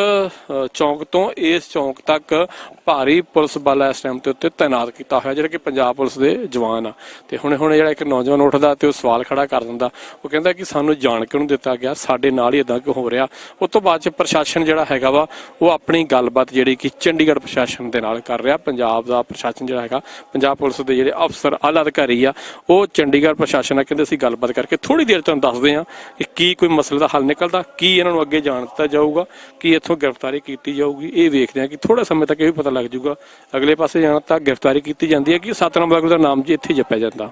S2: ਚੌਂਕ ਤੋਂ ਇਸ ਚੌਂਕ ਤੱਕ ਭਾਰੀ ਪੁਲਿਸ ਬਲ ਇਸ ਟਾਈਮ ਤੇ ਉੱਤੇ ਤਾਇਨਾਤ ਕੀਤਾ ਹੋਇਆ, ਜਿਹੜਾ ਕਿ ਪੰਜਾਬ ਪੁਲਿਸ ਦੇ ਜਵਾਨ ਆ। ਤੇ ਹੁਣੇ ਹੁਣੇ ਜਿਹੜਾ ਇੱਕ ਨੌਜਵਾਨ ਉੱਠਦਾ ਤੇ ਉਹ ਸਵਾਲ ਖੜਾ ਕਰ ਦਿੰਦਾ। ਉਹ ਕਹਿੰਦਾ ਕਿ ਸਾਨੂੰ ਜਾਣ ਕੇ ਨਹੀਂ ਦਿੱਤਾ ਗਿਆ, ਸਾਡੇ ਨਾਲ ਹੀ ਇਦਾਂ ਕਿਉਂ ਹੋ ਰਿਹਾ। ਉਸ ਤੋਂ ਬਾਅਦ ਚ ਪ੍ਰਸ਼ਾਸਨ ਜਿਹੜਾ ਹੈਗਾ ਵਾ, ਉਹ ਆਪਣੀ ਗੱਲਬਾਤ ਜਿਹੜੀ ਕਿ ਚੰਡੀਗੜ੍ਹ ਪ੍ਰਸ਼ਾਸਨ ਦੇ ਨਾਲ ਕਰ ਰਿਹਾ। ਪੰਜਾਬ ਦਾ ਪ੍ਰਸ਼ਾਸਨ ਜਿਹੜਾ ਹੈਗਾ, ਪੰਜਾਬ ਪੁਲਿਸ ਦੇ ਜਿਹੜੇ ਅਫਸਰ, ਆਲਾ ਅਧਿਕਾਰੀ ਆ, ਉਹ ਚੰਡੀਗੜ੍ਹ ਪ੍ਰਸ਼ਾਸਨ ਨਾਲ ਕਹਿੰਦੇ ਅਸੀਂ ਗੱਲਬਾਤ ਕਰਕੇ ਥੋੜੀ ਦੇਰ ਤੁਹਾਨੂੰ ਦੱਸਦੇ ਹਾਂ ਕਿ ਕੀ ਕੋਈ ਮਸਲੇ ਦਾ ਹੱਲ ਨਿਕਲਦਾ? ਕੀ ਇਹਨਾਂ ਨੂੰ ਅੱਗੇ ਜਾਣ ਦਿੱਤਾ ਜਾਊਗਾ? ਕੀ ਇੱਥੋਂ ਗ੍ਰਿਫਤਾਰੀ ਕੀਤੀ ਜਾਊਗੀ? ਇਹ ਵੇਖਦੇ ਹਾਂ ਕਿ ਥੋੜਾ ਸਮੇਂ ਤੱਕ ਇਹ ਵੀ ਪਤਾ ਲੱਗ ਜਾਊਗਾ। ਅਗਲੇ ਪਾਸੇ ਜਾਣ ਤੱਕ ਗ੍ਰਿਫਤਾਰੀ ਕੀਤੀ ਜਾਂਦੀ ਹੈ ਕਿ ਸਤਨਾਮ ਵਾਹਿਗੁਰੂ ਦਾ ਨਾਮ ਜੀ ਇੱਥੇ ਜਪਿਆ ਜਾਂਦਾ।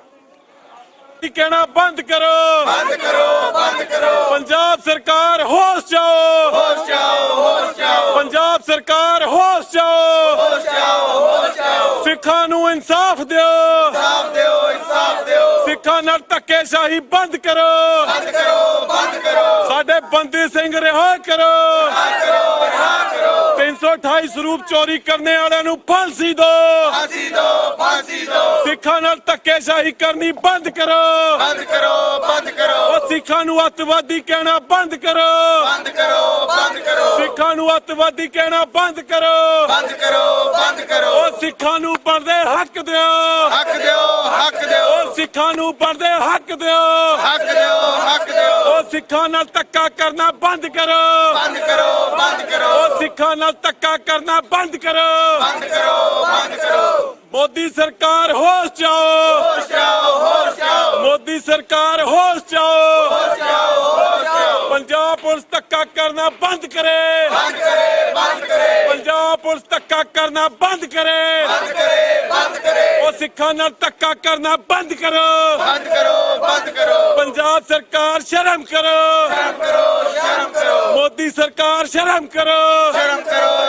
S5: ਕੀ ਕਹਿਣਾ? ਬੰਦ ਕਰੋ! ਬੰਦ ਕਰੋ ਬੰਦ ਕਰੋ! ਪੰਜਾਬ ਸਰਕਾਰ ਹੋਸ਼ ਜਾਓ! ਹੋਸ਼ ਜਾਓ ਹੋਸ਼ ਜਾਓ! ਪੰਜਾਬ ਸਰਕਾਰ ਹੋਸ਼ ਜਾਓ! ਹੋਸ਼ ਜਾਓ ਹੋਸ਼ ਜਾਓ! ਸਿੱਖਾਂ ਨੂੰ ਇਨਸਾਫ ਦਿਓ! ਇਨਸਾਫ ਦਿਓ! ਸਿੱਖਾਂ ਨਾਲ ਧੱਕੇਸ਼ਾਹੀ ਬੰਦ ਕਰੋ। ਬੰਦ ਕਰੋ ਬੰਦ ਕਰੋ। ਸਾਡੇ ਬੰਦੀ ਸਿੰਘ ਰਿਹਾ ਕਰੋ। ਰਿਹਾ ਕਰੋ ਰਿਹਾ ਕਰੋ। 328 ਸਰੂਪ ਚੋਰੀ ਕਰਨੇ ਵਾਲਿਆਂ ਨੂੰ ਫਾਂਸੀ ਦਿਓ ਫਾਂਸੀ ਦਿਓ ਫਾਂਸੀ ਦਿਓ ਸਿੱਖਾਂ ਨਾਲ ਧੱਕੇਸ਼ਾਹੀ ਕਰਨੀ ਬੰਦ ਕਰੋ ਬੰਦ ਕਰੋ ਬੰਦ ਕਰੋ ਉਹ ਸਿੱਖਾਂ ਨੂੰ ਅੱਤਵਾਦੀ ਕਹਿਣਾ ਬੰਦ ਕਰੋ ਬੰਦ ਕਰੋ ਬੰਦ ਕਰੋ ਸਿੱਖਾਂ ਨੂੰ ਅੱਤਵਾਦੀ ਕਹਿਣਾ ਬੰਦ ਕਰੋ ਬੰਦ ਕਰੋ ਬੰਦ ਕਰੋ ਉਹ ਸਿੱਖਾਂ ਨੂੰ ਪਰਦੇ ਹੱਕ ਦਿਓ ਹੱਕ ਦਿਓ ਹੱਕ ਦਿਓ ਉਹ ਸਿੱਖਾਂ ਨੂੰ ਪਰਦੇ ਹੱਕ ਦਿਓ ਹੱਕ ਦਿਓ ਹੱਕ ਦਿਓ ਉਹ ਸਿੱਖਾਂ ਨਾਲ ਧੱਕਾ ਕਰਨਾ ਬੰਦ ਕਰੋ ਬੰਦ ਕਰੋ ਬੰਦ ਕਰੋ ਉਹ ਸਿੱਖਾਂ ਨਾਲ ਧੱਕਾ ਕਰਨਾ ਬੰਦ ਕਰੋ ਬੰਦ ਕਰੋ ਬੰਦ ਕਰੋ ਮੋਦੀ ਸਰਕਾਰ ਹੋਸ਼ ਜਾਓ। ਹੋਸ਼ ਜਾਓ ਹੋਸ਼ ਜਾਓ। ਮੋਦੀ ਸਰਕਾਰ ਹੋਸ਼ ਜਾਓ। ਹੋਸ਼ ਜਾਓ ਹੋਸ਼ ਜਾਓ। ਪੰਜਾਬ ਪੁਲਿਸ ਧੱਕਾ ਕਰਨਾ ਬੰਦ ਕਰੇ। ਬੰਦ ਕਰੇ ਬੰਦ ਕਰੇ। ਪੰਜਾਬ ਪੁਲਿਸ ਧੱਕਾ ਕਰਨਾ ਬੰਦ ਕਰੇ। ਬੰਦ ਕਰੇ ਬੰਦ ਕਰੇ। ਉਹ ਸਿੱਖਾਂ ਨਾਲ ਧੱਕਾ ਕਰਨਾ ਬੰਦ ਕਰੋ। ਬੰਦ ਕਰੋ ਬੰਦ ਕਰੋ। ਪੰਜਾਬ ਸਰਕਾਰ ਸ਼ਰਮ ਕਰੋ। ਸ਼ਰਮ ਕਰੋ ਸ਼ਰਮ ਕਰੋ। ਮੋਦੀ ਸਰਕਾਰ ਸ਼ਰਮ ਕਰੋ। ਸ਼ਰਮ ਕਰੋ।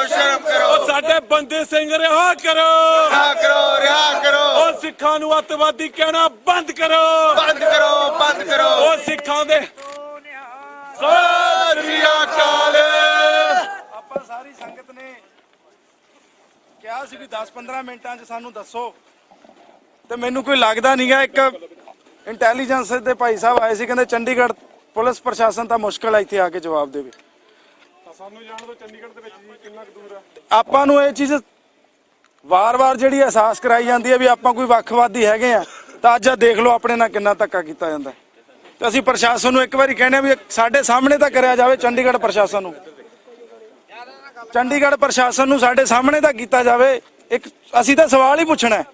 S5: ਸਾਡੇ ਬੰਦੇ ਸਿੰਘ ਰਿਹਾ ਕਰੋ। ਰਿਹਾ ਕਰੋ ਰਿਹਾ ਕਰੋ। ਉਹ ਸਿੱਖਾਂ ਨੂੰ ਅੱਤਵਾਦੀ ਕਹਿਣਾ ਬੰਦ ਕਰੋ। ਬੰਦ ਕਰੋ ਬੰਦ ਕਰੋ। ਉਹ ਸਿੱਖਾਂ ਦੇ
S1: ਆਪਾਂ ਸਾਰੀ ਸੰਗਤ ਨੇ ਕਿਹਾ ਸੀ ਵੀ 10-15 ਮਿੰਟਾਂ 'ਚ ਸਾਨੂੰ ਦੱਸੋ। ਤੇ ਮੈਨੂੰ ਕੋਈ ਲੱਗਦਾ ਨਹੀਂਗਾ ਇੱਕ ਇੰਟੈਲੀਜੈਂਸ ਦੇ ਭਾਈ ਸਾਹਿਬ ਆਏ ਸੀ ਕਹਿੰਦੇ ਚੰਡੀਗੜ੍ਹ ਪੁਲਿਸ ਪ੍ਰਸ਼ਾਸਨ ਤਾਂ ਮੁਸ਼ਕਲ ਆ ਇੱਥੇ ਆ ਕੇ ਜਵਾਬ ਦੇਵੇ।
S5: ਸਾਨੂੰ ਜਾਣ ਤੋਂ ਚੰਡੀਗੜ੍ਹ ਦੇ ਵਿੱਚ ਜੀ, ਕਿੰਨਾ ਕੁ ਦੂਰ ਆ?
S1: ਆਪਾਂ ਨੂੰ ਇਹ ਚੀਜ਼ ਵਾਰ-ਵਾਰ ਜਿਹੜੀ ਅਹਿਸਾਸ ਕਰਾਈ ਜਾਂਦੀ ਹੈ ਵੀ ਆਪਾਂ ਕੋਈ ਵੱਖਵਾਦੀ ਹੈਗੇ ਆ, ਤਾਂ ਅੱਜ ਆ ਦੇਖ ਲਓ ਆਪਣੇ ਨਾਲ ਕਿੰਨਾ ਧੱਕਾ ਕੀਤਾ ਜਾਂਦਾ। ਤੇ ਅਸੀਂ ਪ੍ਰਸ਼ਾਸਨ ਨੂੰ ਇੱਕ ਵਾਰੀ ਕਹਿੰਦੇ ਆ ਵੀ ਸਾਡੇ ਸਾਹਮਣੇ ਤਾਂ ਕਰਿਆ ਜਾਵੇ ਚੰਡੀਗੜ੍ਹ ਪ੍ਰਸ਼ਾਸਨ ਨੂੰ। ਚੰਡੀਗੜ੍ਹ ਪ੍ਰਸ਼ਾਸਨ ਨੂੰ ਸਾਡੇ ਸਾਹਮਣੇ ਤਾਂ ਕੀਤਾ ਜਾਵੇ। ਇੱਕ, ਅਸੀਂ ਤਾਂ ਸਵਾਲ ਹੀ ਪੁੱਛਣਾ ਹੈ।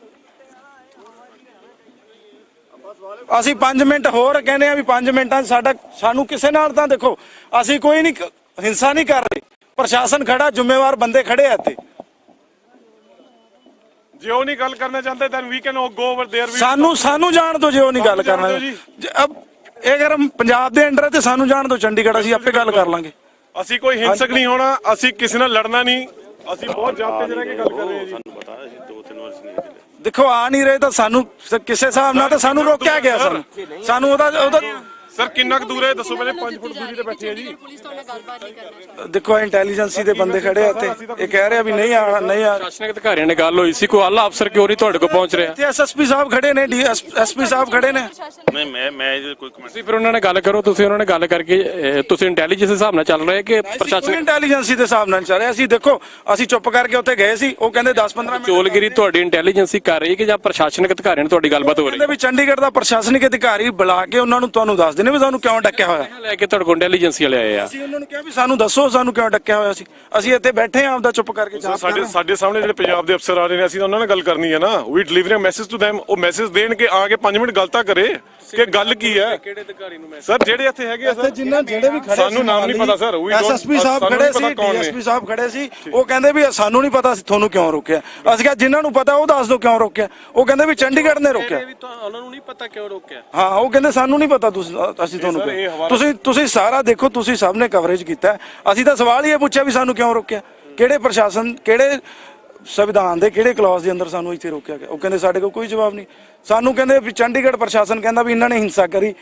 S1: ਅਸੀਂ 5 ਮਿੰਟ ਹੋਰ ਕਹਿੰਦੇ ਆ ਵੀ 5 ਮਿੰਟਾਂ ਸਾਡਾ, ਸਾਨੂੰ ਕਿਸੇ ਨਾਲ ਤਾਂ ਦੇਖੋ, ਅਸੀਂ ਕੋਈ ਨਹੀਂ ਹਿੰਸਾ ਨਹੀਂ ਕਰ ਰਹੇ ਪ੍ਰਸ਼ਾਸਨ ਖੜਾ ਜ਼ਿੰਮੇਵਾਰ ਬੰਦੇ ਖੜੇ ਆ ਇੱਥੇ
S5: ਜੇ ਉਹ ਨਹੀਂ ਗੱਲ ਕਰਨਾ ਚਾਹੁੰਦੇ then we can go over there ਵੀ
S1: ਸਾਨੂੰ ਸਾਨੂੰ ਜਾਣ ਦੋ ਜੇ ਉਹ ਨਹੀਂ ਗੱਲ
S5: ਜਾਣ
S1: ਕਰਨਾ
S5: ਦਿਓ ਜੀ।
S1: ਜੇ ਅਬ ਇਹ ਅਗਰ ਪੰਜਾਬ ਦੇ ਅੰਡਰ ਹੈ ਤੇ ਸਾਨੂੰ ਜਾਣ ਦੋ ਚੰਡੀਗੜ੍ਹ ਅਸੀਂ ਆਪੇ ਗੱਲ ਕਰ ਲਾਂਗੇ
S5: ਅਸੀਂ ਕੋਈ ਹਿੰਸਕ ਨਹੀਂ ਹੋਣਾ ਅਸੀਂ ਕਿਸੇ ਨਾਲ ਲੜਨਾ ਨਹੀਂ ਅਸੀਂ ਬਹੁਤ ਜਾਬਤੇ ਚ ਰਹਿ ਕੇ ਗੱਲ ਕਰ ਰਹੇ ਹਾਂ ਜੀ
S1: ਦੇਖੋ ਆ ਨਹੀਂ ਰਹੇ ਤਾਂ ਸਾਨੂੰ ਸ- ਕਿਸੇ ਹਿਸਾਬ ਨਾਲ ਤਾਂ ਸਾਨੂੰ ਰੋਕਿਆ ਗਿਆ ਸਾਨੂੰ ਸਾਨੂੰ ਉਹਦਾ ਉਹਦਾ
S5: ਸਰ ਕਿੰਨਾ ਕੁ ਦੂਰ ਹੈ? ਦੱਸੋ ਮੇਰੇ 5 ਫੁੱਟ ਦੂਰੀ ਤੇ ਬੈਠੇ ਆ ਜੀ।
S3: ਪੁਲਿਸ ਤੁਹਾਡੇ ਨਾਲ ਗੱਲਬਾਤ ਨਹੀਂ ਕਰਨਾ ਚਾਹੁੰਦੀ।
S1: ਦੇਖੋ ਇੰਟੈਲੀਜੈਂਸੀ ਦੇ ਬੰਦੇ ਖੜੇ ਆ ਇੱਥੇ। ਇਹ ਕਹਿ ਰਿਹਾ ਵੀ ਨਹੀਂ ਆਣਾ ਨਹੀਂ ਆ।
S2: ਪ੍ਰਸ਼ਾਸਨਿਕ ਅਧਿਕਾਰੀਆਂ ਨੇ ਗੱਲ ਹੋਈ ਸੀ ਕੋਈ ਆਲਾ ਅਫਸਰ ਕਿਉਂ ਨਹੀਂ ਤੁਹਾਡੇ ਕੋਲ ਪਹੁੰਚ ਰਿਹਾ?
S1: ਇੱਥੇ ਐਸਐਸਪੀ ਸਾਹਿਬ ਖੜੇ ਨੇ ਡੀਐਸਪੀ ਸਾਹਿਬ ਖੜੇ ਨੇ।
S10: ਨਹੀਂ ਮੈਂ ਮੈਂ ਇਹਦੇ ਕੋਈ ਕਮੈਂਟ
S2: ਤੁਸੀਂ ਫਿਰ ਉਹਨਾਂ ਨਾਲ ਗੱਲ ਕਰੋ ਤੁਸੀਂ ਉਹਨਾਂ ਨਾਲ ਗੱਲ ਕਰਕੇ ਅਹ, ਤੁਸੀਂ ਇੰਟੈਲੀਜੈਂਸ ਦੇ ਹਿਸਾਬ ਨਾਲ ਚੱਲ ਰਹੇ ਕਿ
S1: ਪ੍ਰਸ਼ਾਸਨ
S2: ਪ੍ਰਸ਼ਾਸਨਿਕ
S1: ਇੰਟੈਲੀਜੈਂਸੀ ਦੇ ਹਿਸਾਬ ਨਾਲ ਚੱਲ ਰਿਹਾ ਅਸੀਂ ਦੇਖੋ ਅਸੀਂ ਚੁੱਪ ਕਰਕੇ ਉੱਥੇ ਗਏ ਸੀ ਉਹ ਕਹਿੰਦੇ 10-15 ਮਿੰਟ
S2: ਚੋਲਗਿਰੀ ਤੁਹਾਡੀ ਇੰਟੈਲੀਜੈਂਸੀ ਕਰ ਰਹੀ ਹੈ ਕਿ ਜਾਂ ਪ੍ਰਸ਼ਾਸਨਿਕ ਅਧਿਕਾਰੀਆਂ ਨਾਲ ਤੁਹਾਡੀ ਗੱਲਬਾਤ ਹੋ ਰਹੀ
S1: ਕਹਿੰਦੇ ਵੀ ਚੰਡੀਗੜ੍ਹ ਦਾ ਪ੍ਰਸ਼ਾਸਨਿਕ ਅਧਿਕਾਰੀ ਬੁਲਾ ਕੇ ਉਹਨਾਂ ਨੂੰ ਤੁਹਾਨੂੰ ਦੱਸ ਦੇਣੇ ਵੀ ਤੁਹਾਨੂੰ ਕਿਉਂ ਡੱਕਿਆ ਹੋਇਆ?
S2: ਲੈ ਕੇ ਤੁਹਾਡੇ ਕੋਲ ਇੰਟੈਲੀਜੈਂਸੀ ਵਾਲੇ ਆਏ ਆ।
S1: ਅਸੀਂ ਉਹਨਾਂ ਨੂੰ ਕਿਹਾ ਵੀ ਸਾਨੂੰ ਦੱਸੋ ਸਾਨੂੰ ਕਿਉਂ ਡੱਕਿਆ ਹੋਇਆ ਸੀ? ਅਸੀਂ ਇੱਥੇ ਬੈਠੇ ਆਂ ਆਪਦਾ ਚੁੱਪ ਕਰਕੇ
S5: ਸਰ, ਸਾਡੇ ਸਾਡੇ ਸਾਹਮਣੇ ਜਿਹੜੇ ਪੰਜਾਬ ਦੇ ਅਫਸਰ ਆ ਰਹੇ ਨੇ ਅਸੀਂ ਤਾਂ ਉਹਨਾਂ ਨਾਲ ਗੱਲ ਕਰਨੀ ਹੈ ਨਾ। We delivering message to them ਉਹ ਮੈਸੇਜ ਦੇਣ ਕੇ ਆ ਕੇ 5 ਮਿੰਟ ਗੱਲ ਤਾਂ ਕਰੇ ਕਿ ਗੱਲ ਕੀ ਹੈ।
S2: ਕਿਹੜੇ ਅਧਿਕਾਰੀ ਨੂੰ
S5: ਸਰ ਜਿਹੜੇ ਇੱਥੇ ਹੈਗੇ ਆ ਸਰ।
S1: ਜਿੰਨਾ ਜਿਹੜੇ ਵੀ ਖੜੇ
S5: ਸਾਨੂੰ ਨਾਮ ਨਹੀਂ ਪਤਾ ਸਰ। Don't-
S1: ਐਸਐਸਪੀ ਸਾਹਿਬ
S5: ਸਾਨੂੰ
S1: ਖੜੇ ਸੀ। ਡੀਐਸਪੀ ਸਾਹਿਬ ਖੜੇ ਸੀ। ਉਹ ਕਹਿੰਦੇ ਵੀ ਸਾਨੂੰ ਨਹੀਂ ਪਤਾ ਸੀ ਤੁਹਾਨੂੰ ਕਿਉਂ ਰੋਕਿਆ। ਅਸੀਂ ਕਿਹਾ ਜਿਨ੍ਹਾਂ ਨੂੰ ਪਤਾ ਉਹ ਦੱਸ ਦਿਓ ਕਿਉਂ ਰੋਕਿਆ। ਉਹ ਕਹਿੰਦੇ ਵੀ ਚੰਡੀਗੜ੍ਹ ਨੇ ਰੋਕਿਆ।
S2: ਉਹਨਾਂ ਨੂੰ ਨਹੀਂ ਪਤਾ ਕਿਉਂ ਰੋਕਿਆ।
S1: ਹਾਂ ਉਹ ਕਹਿੰਦੇ ਸਾਨੂੰ ਨਹੀਂ ਪਤਾ ਤੁਸੀਂ ਅਸੀਂ ਤੁਹਾਨੂੰ
S5: ਹਵਾਲਾ-
S1: ਤੁਸੀਂ ਤੁਸੀਂ ਸਾਰਾ ਦੇਖੋ ਤੁਸੀਂ ਸਭ ਨੇ ਕਵਰੇਜ ਕੀਤਾ। ਹੈ। ਅਸੀਂ ਤਾਂ ਸਵਾਲ ਹੀ ਇਹ ਪੁੱਛਿਆ ਵੀ ਸਾਨੂੰ ਕਿਉਂ ਰੋਕਿਆ? ਕਿਹੜੇ ਪ੍ਰਸ਼ਾਸਨ ਕਿਹੜੇ ਸੰਵਿਧਾਨ ਦੇ ਕਿਹੜੇ ਕਲਾਸ ਦੇ ਅੰਦਰ ਸਾਨੂੰ ਇੱਥੇ ਰੋਕਿਆ ਗਿਆ? ਉਹ ਕਹਿੰਦੇ ਸਾਡੇ ਕੋਲ ਕੋਈ ਜਵਾਬ ਨਹੀਂ। ਸਾਨੂੰ ਕਹਿੰਦੇ ਵੀ ਚੰਡੀਗੜ੍ਹ ਪ੍ਰਸ਼ਾਸਨ ਕਹਿੰਦਾ ਵੀ ਇਹਨਾਂ ਨੇ ਹਿੰਸਾ ਕਰੀ।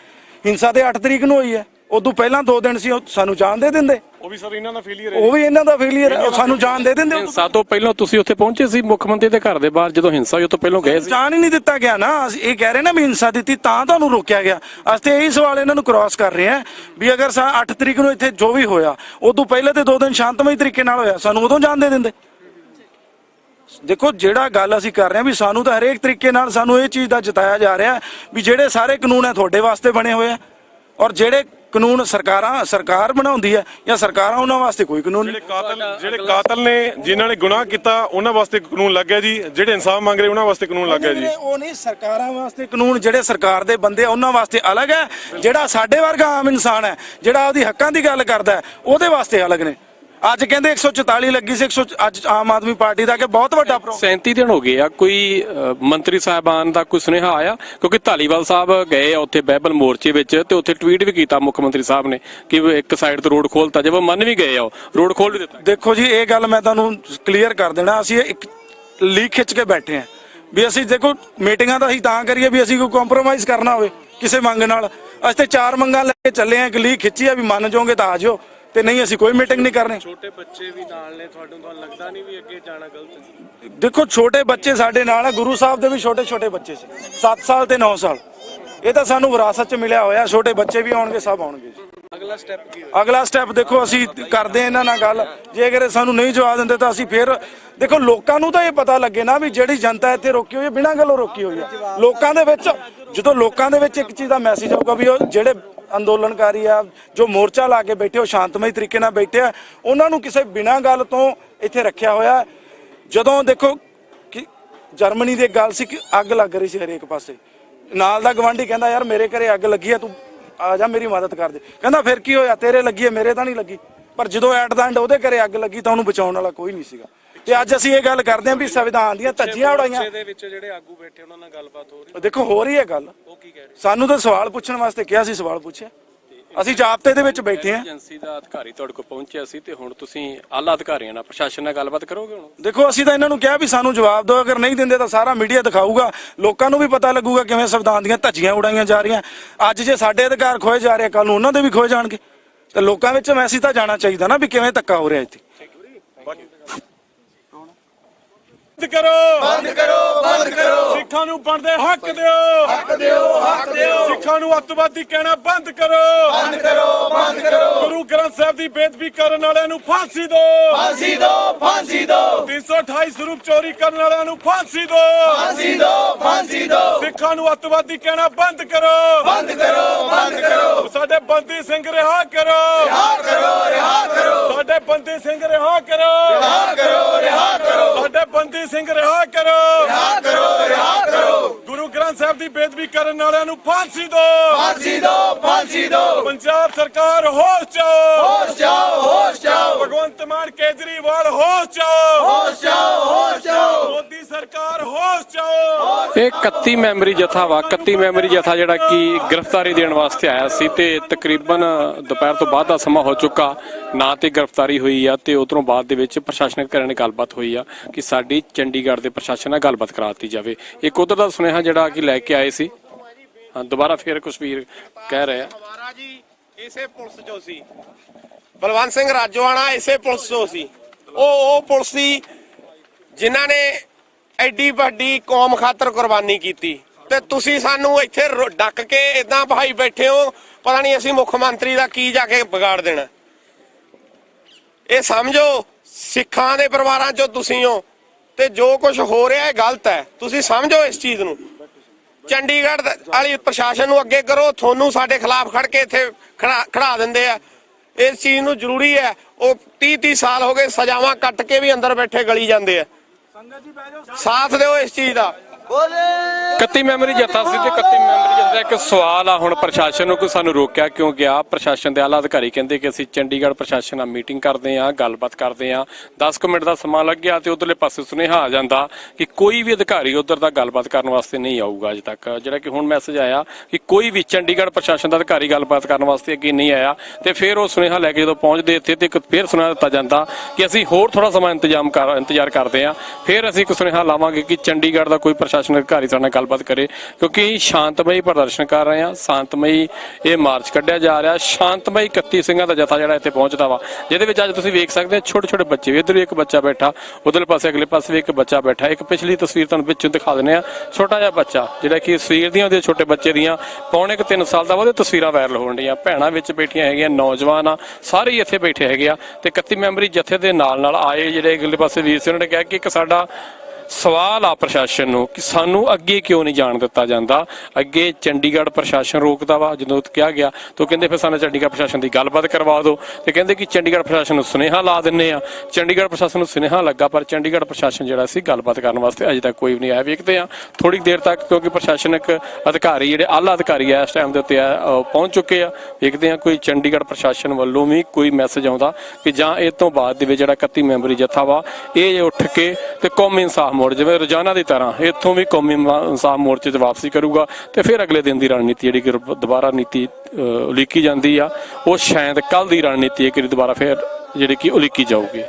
S1: ਹਿੰਸਾ ਤੇ 8 ਤਰੀਕ ਨੂੰ ਹੋਈ ਹੈ। ਉਦੋਂ ਪਹਿਲਾਂ 2 ਦਿਨ ਸੀ ਉਹ ਸਾਨੂੰ ਜਾਣ ਦੇ ਦਿੰਦੇ।
S5: ਉਹ ਵੀ ਸਰ ਇਹਨਾਂ ਦਾ ਫੇਲਿਅਰ ਹੈ
S1: ਉਹ ਵੀ ਇਹਨਾਂ ਦਾ ਫੇਲਿਅਰ ਹੈ ਉਹ ਸਾਨੂੰ ਜਾਣ ਦੇ ਦਿੰਦੇ ਉਦੋਂ।
S2: ਹਿੰਸਾ ਤੋਂ ਪਹਿਲਾਂ ਤੁਸੀਂ ਉੱਥੇ ਪਹੁੰਚੇ ਸੀ ਮੁੱਖ ਮੰਤਰੀ ਦੇ ਘਰ ਦੇ ਬਾਹਰ ਜਦੋਂ ਹਿੰਸਾ ਹੋਈ ਉਹ ਤੋਂ ਪਹਿਲਾਂ ਗਏ ਸੀ?
S1: ਜਾਣ ਹੀ ਨਹੀਂ ਦਿੱਤਾ ਗਿਆ ਨਾ। ਅਸੀਂ ਇਹ ਕਹਿ ਰਹੇ ਨਾ ਵੀ ਹਿੰਸਾ ਦਿੱਤੀ ਤਾਂ ਤੁਹਾਨੂੰ ਰੋਕਿਆ ਗਿਆ। ਅਸੀਂ ਤੇ ਇਹੀ ਸਵਾਲ ਇਹਨਾਂ ਨੂੰ ਕ੍ਰਾਸ ਕਰ ਰਹੇ ਹਾਂ ਵੀ ਅਗਰ ਸਾ 8 ਤਰੀਕ ਨੂੰ ਇੱਥੇ ਜੋ ਵੀ ਹੋਇਆ ਉਦੋਂ ਪਹਿਲੇ ਤੇ 2 ਦਿਨ ਸ਼ਾਂਤਮਈ ਤਰੀਕੇ ਨਾਲ ਹੋਇਆ ਸਾਨੂੰ ਉਦੋਂ ਜਾਣ ਦੇ ਦਿੰਦੇ। ਦੇਖੋ ਜਿਹੜਾ ਗੱਲ ਅਸੀਂ ਕਰ ਰਹੇ ਹਾਂ ਵੀ ਸਾਨੂੰ ਤਾਂ ਹਰੇਕ ਤਰੀਕੇ ਨਾਲ ਸਾਨੂੰ ਇਹ ਚੀਜ਼ ਦਾ ਜਤਾਇਆ ਜਾ ਰਿਹਾ ਵੀ ਜਿਹੜੇ ਸਾਰੇ ਕਾਨੂੰਨ ਹੈ ਤੁਹਾਡੇ ਵਾਸਤੇ ਬਣੇ ਹੋਏ ਆ। ਔਰ ਜਿਹੜੇ ਕਾਨੂੰਨ ਸਰਕਾਰਾਂ ਸਰਕਾਰ ਬਣਾਉਂਦੀ ਹੈ ਜਾਂ ਸਰਕਾਰਾਂ ਉਹਨਾਂ ਵਾਸਤੇ ਕੋਈ ਕਾਨੂੰਨ
S5: ਜਿਹੜੇ ਕਾਤਲ ਜਿਹੜੇ ਕਾਤਲ ਨੇ ਜਿਨ੍ਹਾਂ ਨੇ ਗੁਨਾਹ ਕੀਤਾ ਉਹਨਾਂ ਵਾਸਤੇ ਕਾਨੂੰਨ ਲੱਗ ਗਿਆ ਜੀ। ਜਿਹੜੇ ਇਨਸਾਫ ਮੰਗ ਰਹੇ ਉਹਨਾਂ ਵਾਸਤੇ ਕਾਨੂੰਨ ਲੱਗ ਗਿਆ ਜੀ।
S1: ਉਹ ਨਹੀਂ ਸਰਕਾਰਾਂ ਵਾਸਤੇ ਕਾਨੂੰਨ ਜਿਹੜੇ ਸਰਕਾਰ ਦੇ ਬੰਦੇ ਉਹਨਾਂ ਵਾਸਤੇ ਅਲੱਗ ਹੈ। ਜਿਹੜਾ ਸਾਡੇ ਵਰਗਾ ਆਮ ਇਨਸਾਨ ਹੈ ਜਿਹੜਾ ਉਹਦੀ ਹੱਕਾਂ ਦੀ ਗੱਲ ਕਰਦਾ ਉਹਦੇ ਵਾਸਤੇ ਅਲੱਗ ਨੇ। ਅੱਜ ਕਹਿੰਦੇ 144 ਲੱਗੀ ਸੀ 100 ਅੱਜ ਆਮ ਆਦਮੀ ਪਾਰਟੀ ਦਾ ਕਿ ਬਹੁਤ ਵੱਡਾ ਪ੍ਰੋ
S2: 37 ਦਿਨ ਹੋ ਗਏ ਆ ਕੋਈ ਮੰਤਰੀ ਸਾਹਿਬਾਨ ਦਾ ਕੋਈ ਸੁਨੇਹਾ ਆਇਆ? ਕਿਉਂਕਿ ਧਾਲੀਵਾਲ ਸਾਹਿਬ ਗਏ ਆ ਉੱਥੇ ਬਹਿਬਲ ਮੋਰਚੇ ਵਿੱਚ ਤੇ ਉੱਥੇ ਟਵੀਟ ਵੀ ਕੀਤਾ ਮੁੱਖ ਮੰਤਰੀ ਸਾਹਿਬ ਨੇ ਕਿ ਇੱਕ ਸਾਈਡ ਤੋਂ ਰੋਡ ਖੋਲਤਾ ਜੇ ਉਹ ਮੰਨ ਵੀ ਗਏ ਆ ਰੋਡ ਖੋਲ ਵੀ ਦਿੱਤਾ।
S1: ਦੇਖੋ ਜੀ ਇਹ ਗੱਲ ਮੈਂ ਤੁਹਾਨੂੰ ਕਲੀਅਰ ਕਰ ਦੇਣਾ ਅਸੀਂ ਇੱਕ ਲੀਕ ਖਿੱਚ ਕੇ ਬੈਠੇ ਹਾਂ ਵੀ ਅਸੀਂ ਦੇਖੋ ਮੀਟਿੰਗਾਂ ਤਾਂ ਅਸੀਂ ਤਾਂ ਕਰੀਏ ਵੀ ਅਸੀਂ ਕੋਈ ਕੰਪਰੋਮਾਈਜ਼ ਕਰਨਾ ਹੋਵੇ ਕਿਸੇ ਮੰਗ ਨਾਲ। ਅਸੀਂ ਤੇ ਚਾਰ ਮੰਗਾਂ ਲੈ ਕੇ ਚੱਲੇ ਆ ਇੱਕ ਲੀਕ ਖਿੱਚੀ ਆ ਵੀ ਮੰਨ ਜਾਓਗੇ ਤਾਂ ਆ ਜਾਓ। ਤੇ ਨਹੀਂ ਅਸੀਂ ਕੋਈ ਮੀਟਿੰਗ ਨਹੀਂ ਕਰਨੀ।
S2: ਛੋਟੇ ਬੱਚੇ ਵੀ ਨਾਲ ਨੇ ਤੁਹਾਨੂੰ ਤਾਂ ਲੱਗਦਾ ਨਹੀਂ ਵੀ ਅੱਗੇ ਜਾਣਾ ਗਲਤ
S1: ਦੇਖੋ ਛੋਟੇ ਬੱਚੇ ਸਾਡੇ ਨਾਲ ਆ ਗੁਰੂ ਸਾਹਿਬ ਦੇ ਵੀ ਛੋਟੇ ਛੋਟੇ ਬੱਚੇ ਸੀ। 7 ਸਾਲ ਤੇ 9 ਸਾਲ। ਇਹ ਤਾਂ ਸਾਨੂੰ ਵਿਰਾਸਤ ਚ ਮਿਲਿਆ ਹੋਇਆ ਛੋਟੇ ਬੱਚੇ ਵੀ ਆਉਣਗੇ ਸਭ ਆਉਣਗੇ ਅਗਲਾ ਸਟੈਪ ਕੀ ਅਗਲਾ ਸਟੈਪ ਦੇਖੋ ਅਸੀਂ ਕਰਦੇ ਹਾਂ ਇਹਨਾਂ ਨਾਲ ਗੱਲ। ਜੇ ਅਗਰ ਸਾਨੂੰ ਨਹੀਂ ਜਵਾਬ ਦਿੰਦੇ ਤਾਂ ਅਸੀਂ ਫਿਰ ਦੇਖੋ ਲੋਕਾਂ ਨੂੰ ਤਾਂ ਇਹ ਪਤਾ ਲੱਗੇ ਨਾ ਵੀ ਜਿਹੜੀ ਜਨਤਾ ਇੱਥੇ ਰੋਕੀ ਹੋਈ ਹੈ ਬਿਨਾਂ ਗੱਲੋਂ ਰੋਕੀ ਹੋਈ ਹੈ। ਲੋਕਾਂ ਦੇ ਵਿੱਚ ਜਦੋਂ ਲੋਕਾਂ ਦੇ ਵਿੱਚ ਇੱਕ ਚੀਜ਼ ਦਾ ਮੈਸੇਜ ਆਊਗਾ ਵੀ ਉਹ ਜਿਹੜੇ ਅੰਦੋਲਨਕਾਰੀ ਆ, ਜੋ ਮੋਰਚਾ ਲਾ ਕੇ ਬੈਠੇ, ਉਹ ਸ਼ਾਂਤਮਈ ਤਰੀਕੇ ਨਾਲ ਬੈਠੇ ਆ, ਉਹਨਾਂ ਨੂੰ ਕਿਸੇ ਬਿਨਾਂ ਗੱਲ ਤੋਂ ਇੱਥੇ ਰੱਖਿਆ ਹੋਇਆ। ਜਦੋਂ ਦੇਖੋ ਕਿ ਜਰਮਨੀ ਦੀ ਇੱਕ ਗੱਲ ਸੀ ਕਿ ਅੱਗ ਲੱਗ ਰਹੀ ਸੀ ਹਰੇਕ ਪਾਸੇ। ਨਾਲ ਦਾ ਗਵਾਂਢੀ ਕਹਿੰਦਾ, ਯਾਰ, ਮੇਰੇ ਘਰੇ ਅੱਗ ਲੱਗੀ ਆ, ਤੂੰ ਆ ਜਾ, ਮੇਰੀ ਮਦਦ ਕਰ ਦੇ। ਕਹਿੰਦਾ, ਫਿਰ ਕੀ ਹੋਇਆ? ਤੇਰੇ ਲੱਗੀ ਹੈ ਮੇਰੇ ਤਾਂ ਨਹੀਂ ਲੱਗੀ। ਪਰ ਜਦੋਂ ਐਟ ਦਾ ਐਂਡ ਉਹਦੇ ਘਰੇ ਅੱਗ ਲੱਗੀ ਤਾਂ ਉਹਨੂੰ ਬਚਾਉਣ ਵਾਲਾ ਕੋਈ ਨਹੀਂ ਸੀਗਾ। ਤੇ ਅੱਜ ਅਸੀਂ ਇਹ ਗੱਲ ਕਰਦੇ ਹਾਂ ਵੀ ਸੰਵਿਧਾਨ ਦੀਆਂ ਧੱਜੀਆਂ ਉਡਾਈਆਂ।
S2: ਦੇ ਵਿੱਚ ਜਿਹੜੇ ਆਗੂ ਬੈਠੇ ਉਹਨਾਂ ਨਾਲ ਗੱਲਬਾਤ ਹੋ ਰਹੀ
S1: ਦੇਖੋ ਹੋ ਰਹੀ ਹੈ ਗੱਲ।
S2: ਉਹ ਕੀ ਕਹਿ ਰਹੇ
S1: ਸਾਨੂੰ ਤਾਂ ਸਵਾਲ ਪੁੱਛਣ ਵਾਸਤੇ ਕਿਹਾ ਸੀ ਸਵਾਲ ਪੁੱਛਿਆ। ਅਸੀਂ ਜਾਬਤੇ ਦੇ ਵਿੱਚ ਬੈਠੇ ਹਾਂ।
S2: ਏਜੰਸੀ ਦਾ ਅਧਿਕਾਰੀ ਤੁਹਾਡੇ ਕੋਲ ਪਹੁੰਚਿਆ ਸੀ ਤੇ ਹੁਣ ਤੁਸੀਂ ਆਲਾ ਅਧਿਕਾਰੀਆਂ ਨਾਲ ਪ੍ਰਸ਼ਾਸਨ ਨਾਲ ਗੱਲਬਾਤ ਕਰੋਗੇ ਹੁਣ?
S1: ਦੇਖੋ ਅਸੀਂ ਤਾਂ ਇਹਨਾਂ ਨੂੰ ਕਿਹਾ ਵੀ ਸਾਨੂੰ ਜਵਾਬ ਦਿਓ ਅਗਰ ਨਹੀਂ ਦਿੰਦੇ ਤਾਂ ਸਾਰਾ ਮੀਡੀਆ ਦਿਖਾਊਗਾ। ਲੋਕਾਂ ਨੂੰ ਵੀ ਪਤਾ ਲੱਗੂਗਾ ਕਿਵੇਂ ਸੰਵਿਧਾਨ ਦੀਆਂ ਧੱਜੀਆਂ ਉਡਾਈਆਂ ਜਾ ਰਹੀਆਂ। ਅੱਜ ਜੇ ਸਾਡੇ ਅਧਿਕਾਰ ਖੋਏ ਜਾ ਰਹੇ ਕੱਲ ਨੂੰ ਉਹਨਾਂ ਦੇ ਵੀ ਖੋਏ ਜਾਣਗੇ। ਤੇ ਲੋਕਾਂ ਵਿੱਚ ਮੈਸੇਜ ਤਾਂ ਜਾਣਾ ਚਾਹੀਦਾ ਨਾ ਵੀ ਕਿਵੇਂ ਧੱਕਾ ਹੋ ਰਿਹਾ ਇੱਥੇ।
S5: ਬੰਦ ਕਰੋ। ਬੰਦ ਕਰੋ ਬੰਦ ਕਰੋ। ਸਿੱਖਾਂ ਨੂੰ ਬਣਦੇ ਹੱਕ ਦਿਓ। ਹੱਕ ਦਿਓ ਹੱਕ ਦਿਓ। ਸਿੱਖਾਂ ਨੂੰ ਅੱਤਵਾਦੀ ਕਹਿਣਾ ਬੰਦ ਕਰੋ। ਬੰਦ ਕਰੋ ਬੰਦ ਕਰੋ। ਗੁਰੂ ਗ੍ਰੰਥ ਸਾਹਿਬ ਦੀ ਬੇਦਬੀ ਕਰਨ ਵਾਲਿਆਂ ਨੂੰ ਫਾਂਸੀ ਦਿਓ। ਫਾਂਸੀ ਦਿਓ ਫਾਂਸੀ ਦਿਓ। 328 ਸਰੂਪ ਚੋਰੀ ਕਰਨ ਵਾਲਿਆਂ ਨੂੰ ਫਾਂਸੀ ਦਿਓ। ਫਾਂਸੀ ਦਿਓ ਫਾਂਸੀ ਦਿਓ। ਸਿੱਖਾਂ ਨੂੰ ਅੱਤਵਾਦੀ ਕਹਿਣਾ ਬੰਦ ਕਰੋ। ਬੰਦ ਕਰੋ ਬੰਦ ਕਰੋ। ਸਾਡੇ ਬੰਦੀ ਸਿੰਘ ਰਿਹਾ ਕਰੋ। ਰਿਹਾ ਕਰੋ ਰਿਹਾ ਕਰੋ। ਸਾਡੇ ਬੰਦੀ ਸਿੰਘ ਰਿਹਾ ਕਰੋ। ਰਿਹਾ ਕਰੋ ਰਿਹਾ ਕਰੋ। ਸਾਡੇ ਬੰਦੀ ਸਿੰਘ ਰਿਹਾ ਕਰੋ। ਰਿਹਾ ਕਰੋ ਰਿਹਾ ਕਰੋ। ਸਾਹਿਬ ਦੀ ਬੇਦਬੀ ਕਰਨ ਵਾਲਿਆਂ ਨੂੰ ਫਾਂਸੀ ਦਿਓ ਫਾਂਸੀ ਦਿਓ ਫਾਂਸੀ ਦਿਓ ਪੰਜਾਬ ਸਰਕਾਰ ਹੋਸ਼ ਚਾਓ ਹੋਸ਼ ਚਾਓ ਹੋਸ਼ ਚਾਓ ਭਗਵੰਤ ਮਾਨ ਕੇਜਰੀਵਾਲ ਹੋਸ਼ ਚਾਓ ਹੋਸ਼ ਚਾਓ ਹੋਸ਼ ਚਾਓ ਮੋਦੀ ਸਰਕਾਰ ਹੋਸ਼ ਚਾਓ
S2: ਇਹ 31 ਮੈਂਬਰੀ ਜਥਾ ਵਾ 31 ਮੈਂਬਰੀ ਜਥਾ ਜਿਹੜਾ ਕਿ ਗ੍ਰਿਫਤਾਰੀ ਦੇਣ ਵਾਸਤੇ ਆਇਆ ਸੀ ਤੇ ਤਕਰੀਬਨ ਦੁਪਹਿਰ ਤੋਂ ਬਾਅਦ ਦਾ ਸਮਾਂ ਹੋ ਚੁੱਕਾ। ਨਾ ਤੇ ਗ੍ਰਿਫਤਾਰੀ ਹੋਈ ਆ ਤੇ ਉਧਰੋਂ ਬਾਅਦ ਦੇ ਵਿੱਚ ਪ੍ਰਸ਼ਾਸਨਿਕ ਧਿਰਾਂ ਨਾਲ ਗੱਲਬਾਤ ਹੋਈ ਆ ਕਿ ਸਾਡੀ ਚੰਡੀਗੜ੍ਹ ਦੇ ਪ੍ਰਸ਼ਾਸਨ ਨਾਲ ਗੱਲਬਾਤ ਕਰਾ ਦਿੱਤੀ ਜਾਵੇ। ਇੱਕ ਉਧਰ ਦਾ ਸੁਨੇਹਾ ਜਿਹੜਾ ਕਿ ਲੈ ਕੇ ਆਏ ਸੀ। ਹਾਂ, ਦੁਬਾਰਾ ਫੇਰ ਕੁਸ਼ਵੀਰ ਕਹਿ ਰਹੇ ਆ।
S8: ਜੀ, ਇਸੇ ਪੁਲਿਸ ਚੋਂ ਸੀ। ਬਲਵੰਤ ਸਿੰਘ ਰਾਜੋਆਣਾ ਇਸੇ ਪੁਲਿਸ ਚੋਂ ਸੀ। ਉਹ ਉਹ ਪੁਲਿਸ ਸੀ ਜਿਨ੍ਹਾਂ ਨੇ ਐਡੀ ਵੱਡੀ ਕੌਮ ਖਾਤਰ ਕੁਰਬਾਨੀ ਕੀਤੀ। ਤੇ ਤੁਸੀਂ ਸਾਨੂੰ ਇੱਥੇ ਡੱਕ ਕੇ ਇਦਾਂ ਭਾਈ ਬੈਠੇ ਹੋ, ਪਤਾ ਨਹੀਂ ਅਸੀਂ ਮੁੱਖ ਮੰਤਰੀ ਦਾ ਕੀ ਜਾ ਕੇ ਵਿਗਾੜ ਦੇਣਾ। ਇਹ ਸਮਝੋ, ਸਿੱਖਾਂ ਦੇ ਪਰਿਵਾਰਾਂ ਚੋਂ ਤੁਸੀਂ ਹੋ, ਤੇ ਜੋ ਕੁਝ ਹੋ ਰਿਹਾ ਹੈ ਗਲਤ ਹੈ। ਤੁਸੀਂ ਸਮਝੋ ਇਸ ਚੀਜ਼ ਨੂੰ। ਚੰਡੀਗੜ੍ਹ ਵਾਲੀ ਪ੍ਰਸ਼ਾਸਨ ਨੂੰ ਅੱਗੇ ਕਰੋ ਤੁਹਾਨੂੰ ਸਾਡੇ ਖਿਲਾਫ ਖੜ ਕੇ ਇੱਥੇ ਖੜਾ ਖੜਾ ਦਿੰਦੇ ਆ। ਇਸ ਚੀਜ਼ ਨੂੰ ਜ਼ਰੂਰੀ ਹੈ ਉਹ 30 30 ਸਾਲ ਹੋ ਗਏ ਸਜ਼ਾਵਾਂ ਕੱਟ ਕੇ ਵੀ ਅੰਦਰ ਬੈਠੇ ਗਲੀ ਜਾਂਦੇ ਆ। ਸਾਥ ਦਿਓ ਇਸ ਚੀਜ਼ ਦਾ।
S2: 31 ਮੈਂਬਰੀ ਜਥਾ ਸੀ ਤੇ 31 ਮੈਂਬਰੀ ਜਥਾ ਦਾ ਇੱਕ ਸਵਾਲ ਆ। ਹੁਣ ਪ੍ਰਸ਼ਾਸਨ ਨੂੰ ਕਿ ਸਾਨੂੰ ਰੋਕਿਆ ਕਿਉਂ ਗਿਆ? ਪ੍ਰਸ਼ਾਸਨ ਦੇ ਆਲਾ ਅਧਿਕਾਰੀ ਕਹਿੰਦੇ ਕਿ ਅਸੀਂ ਚੰਡੀਗੜ੍ਹ ਪ੍ਰਸ਼ਾਸਨ ਨਾਲ ਮੀਟਿੰਗ ਕਰਦੇ ਆਂ ਗੱਲਬਾਤ ਕਰਦੇ ਆਂ 10 ਕੁ ਮਿੰਟ ਦਾ ਸਮਾਂ ਲੱਗਿਆ ਤੇ ਉਧਰਲੇ ਪਾਸੇ ਸੁਨੇਹਾ ਆ ਜਾਂਦਾ ਕਿ ਕੋਈ ਵੀ ਅਧਿਕਾਰੀ ਉਧਰ ਦਾ ਗੱਲਬਾਤ ਕਰਨ ਵਾਸਤੇ ਨਹੀਂ ਆਊਗਾ ਅਜੇ ਤੱਕ। ਜਿਹੜਾ ਕਿ ਹੁਣ ਮੈਸੇਜ ਆਇਆ ਕਿ ਕੋਈ ਵੀ ਚੰਡੀਗੜ੍ਹ ਪ੍ਰਸ਼ਾਸਨ ਦਾ ਅਧਿਕਾਰੀ ਗੱਲਬਾਤ ਕਰਨ ਵਾਸਤੇ ਅੱਗੇ ਨਹੀਂ ਆਇਆ ਤੇ ਫਿਰ ਉਹ ਸੁਨੇਹਾ ਲੈ ਕੇ ਜਦੋਂ ਪਹੁੰਚਦੇ ਇੱਥੇ ਤੇ ਇੱਕ ਫਿਰ ਸੁਨੇਹਾ ਦਿੱਤਾ ਜਾਂਦਾ ਕਿ ਅਸੀਂ ਹੋਰ ਥੋੜਾ ਸਮਾਂ ਇੰਤਜ਼ਾਮ ਕਰ ਇੰਤਜ਼ਾਰ ਕਰਦੇ ਆਂ ਫਿਰ ਅਸੀਂ ਇੱਕ ਸੁਨੇਹਾ ਲਾਵਾਂਗੇ ਕਿ ਚੰਡੀਗੜ੍ਹ ਦਾ ਕੋਈ ਪ੍ਰਸ਼ਾਸਨ ਅਧਿਕਾਰੀ ਸਾਡੇ ਨਾਲ ਗੱਲਬਾਤ ਕਰੇ ਕਿਉਂਕਿ ਸ਼ਾਂਤਮਈ ਪ੍ਰਦਰਸ਼ਨ ਕਰ ਰਹੇ ਆ ਸ਼ਾਂਤਮਈ ਇਹ ਮਾਰਚ ਕੱਢਿਆ ਜਾ ਰਿਹਾ ਸ਼ਾਂਤਮਈ 31 ਸਿੰਘਾਂ ਦਾ ਜਥਾ ਜਿਹੜਾ ਇੱਥੇ ਪਹੁੰਚਦਾ ਵਾ ਜਿਹਦੇ ਵਿੱਚ ਅੱਜ ਤੁਸੀਂ ਵੇਖ ਸਕਦੇ ਹੋ ਛੋਟੇ ਛੋਟੇ ਬੱਚੇ ਵੀ ਇੱਧਰ ਇੱਕ ਬੱਚਾ ਬੈਠਾ ਉਧਰਲੇ ਪਾਸੇ ਅਗਲੇ ਪਾਸੇ ਵੀ ਇੱਕ ਬੱਚਾ ਬੈਠਾ ਇੱਕ ਪਿਛਲੀ ਤਸਵੀਰ ਤੁਹਾਨੂੰ ਵਿੱਚੋਂ ਦਿਖਾ ਦਿੰਦੇ ਆ ਛੋਟਾ ਜਿਹਾ ਬੱਚਾ ਜਿਹੜਾ ਕਿ ਸਰੀਰ ਦੀਆਂ ਉਹਦੇ ਛੋਟੇ ਬੱਚੇ ਦੀਆਂ ਪੌਣੇ ਕੁ 3 ਸਾਲ ਦਾ ਵਾ, ਉਹਦੇ ਤਸਵੀਰਾਂ ਵਾਇਰਲ ਹੋਣ ਡੀਆਂ ਭੈਣਾਂ ਵਿੱਚ ਬੈਠੀਆਂ ਹੈਗੀਆਂ ਨੌਜਵਾਨ ਆ ਸਾਰੇ ਹੀ ਇੱਥੇ ਬੈਠੇ ਹੈਗੇ ਆ ਤੇ 31 ਮੈਂਬਰੀ ਜਥੇ ਦੇ ਨਾਲ ਨਾਲ ਆਏ ਜਿਹੜੇ ਅਗਲੇ ਪਾਸੇ ਵੀਰ ਸੀ ਉਹਨਾਂ ਨੇ ਕਿਹਾ ਕਿ ਇੱਕ ਸਾਡਾ ਸਵਾਲ ਆ ਪ੍ਰਸ਼ਾਸਨ ਨੂੰ ਕਿ ਸਾਨੂੰ ਅੱਗੇ ਕਿਉਂ ਨਹੀਂ ਜਾਣ ਦਿੱਤਾ ਜਾਂਦਾ? ਅੱਗੇ ਚੰਡੀਗੜ੍ਹ ਪ੍ਰਸ਼ਾਸਨ ਰੋਕਦਾ ਵਾ, ਜਦੋਂ ਕਿਹਾ ਗਿਆ, ਤਾਂ ਉਹ ਕਹਿੰਦੇ ਫਿਰ ਸਾਨੂੰ ਚੰਡੀਗੜ੍ਹ ਪ੍ਰਸ਼ਾਸਨ ਦੀ ਗੱਲਬਾਤ ਕਰਵਾ ਦਿਓ। ਤੇ ਕਹਿੰਦੇ ਕਿ ਚੰਡੀਗੜ੍ਹ ਪ੍ਰਸ਼ਾਸਨ ਨੂੰ ਸੁਨੇਹਾ ਲਾ ਦਿੰਨੇ ਆ। ਚੰਡੀਗੜ੍ਹ ਪ੍ਰਸ਼ਾਸਨ ਨੂੰ ਸੁਨੇਹਾ ਲੱਗਾ, ਪਰ ਚੰਡੀਗੜ੍ਹ ਪ੍ਰਸ਼ਾਸਨ ਜਿਹੜਾ ਸੀ, ਗੱਲਬਾਤ ਕਰਨ ਵਾਸਤੇ ਅਜੇ ਤੱਕ ਕੋਈ ਵੀ ਨਹੀਂ ਆਇਆ। ਵੇਖਦੇ ਆ ਥੋੜੀ ਦੇਰ ਤੱਕ, ਕਿਉਂਕਿ ਪ੍ਰਸ਼ਾਸਨਿਕ ਅਧਿਕਾਰੀ, ਜਿਹੜੇ ਆਲਾ ਅਧਿਕਾਰੀ ਆ, ਇਸ ਟਾਈਮ ਦੇ ਉੱਤੇ ਆ ਅਹ ਪਹੁੰਚ ਚੁੱਕੇ ਆ। ਵੇਖਦੇ ਆ ਕੋਈ ਚੰਡੀਗੜ੍ਹ ਪ੍ਰਸ਼ਾਸਨ ਵੱਲੋਂ ਵੀ ਕੋਈ ਮੈਸੇਜ ਆਉਂਦਾ ਕਿ ਜਾਂ ਇਹ ਤੋਂ ਬਾਅਦ ਦੇ ਵਿੱਚ ਜਿਹੜਾ 31 ਮੈਂਬਰੀ ਜਥਾ ਵਾ, ਇਹ ਉੱਠ ਕੇ ਤੇ ਕੌਮੀ ਇਨਸਾਫ ਮੋੜ ਜਿਵੇਂ ਰੋਜ਼ਾਨਾ ਦੀ ਤਰ੍ਹਾਂ ਇੱਥੋਂ ਵੀ ਕੌਮੀ ਇਨਸਾਫ ਮੋਰਚੇ 'ਚ ਵਾਪਸੀ ਕਰੂਗਾ ਤੇ ਫਿਰ ਅਗਲੇ ਦਿਨ ਦੀ ਰਣਨੀਤੀ ਜਿਹੜੀ ਕਿ ਦੁਬਾਰਾ ਨੀਤੀ ਅਹ, ਉਲੀਕੀ ਜਾਂਦੀ ਆ ਉਹ ਸ਼ਾਇਦ ਕੱਲ ਦੀ ਰਣਨੀਤੀ ਹੈ ਕਿ ਦੁਬਾਰਾ ਫਿਰ ਜਿਹੜੀ ਕਿ ਉਲੀਕੀ ਜਾਊਗੀ।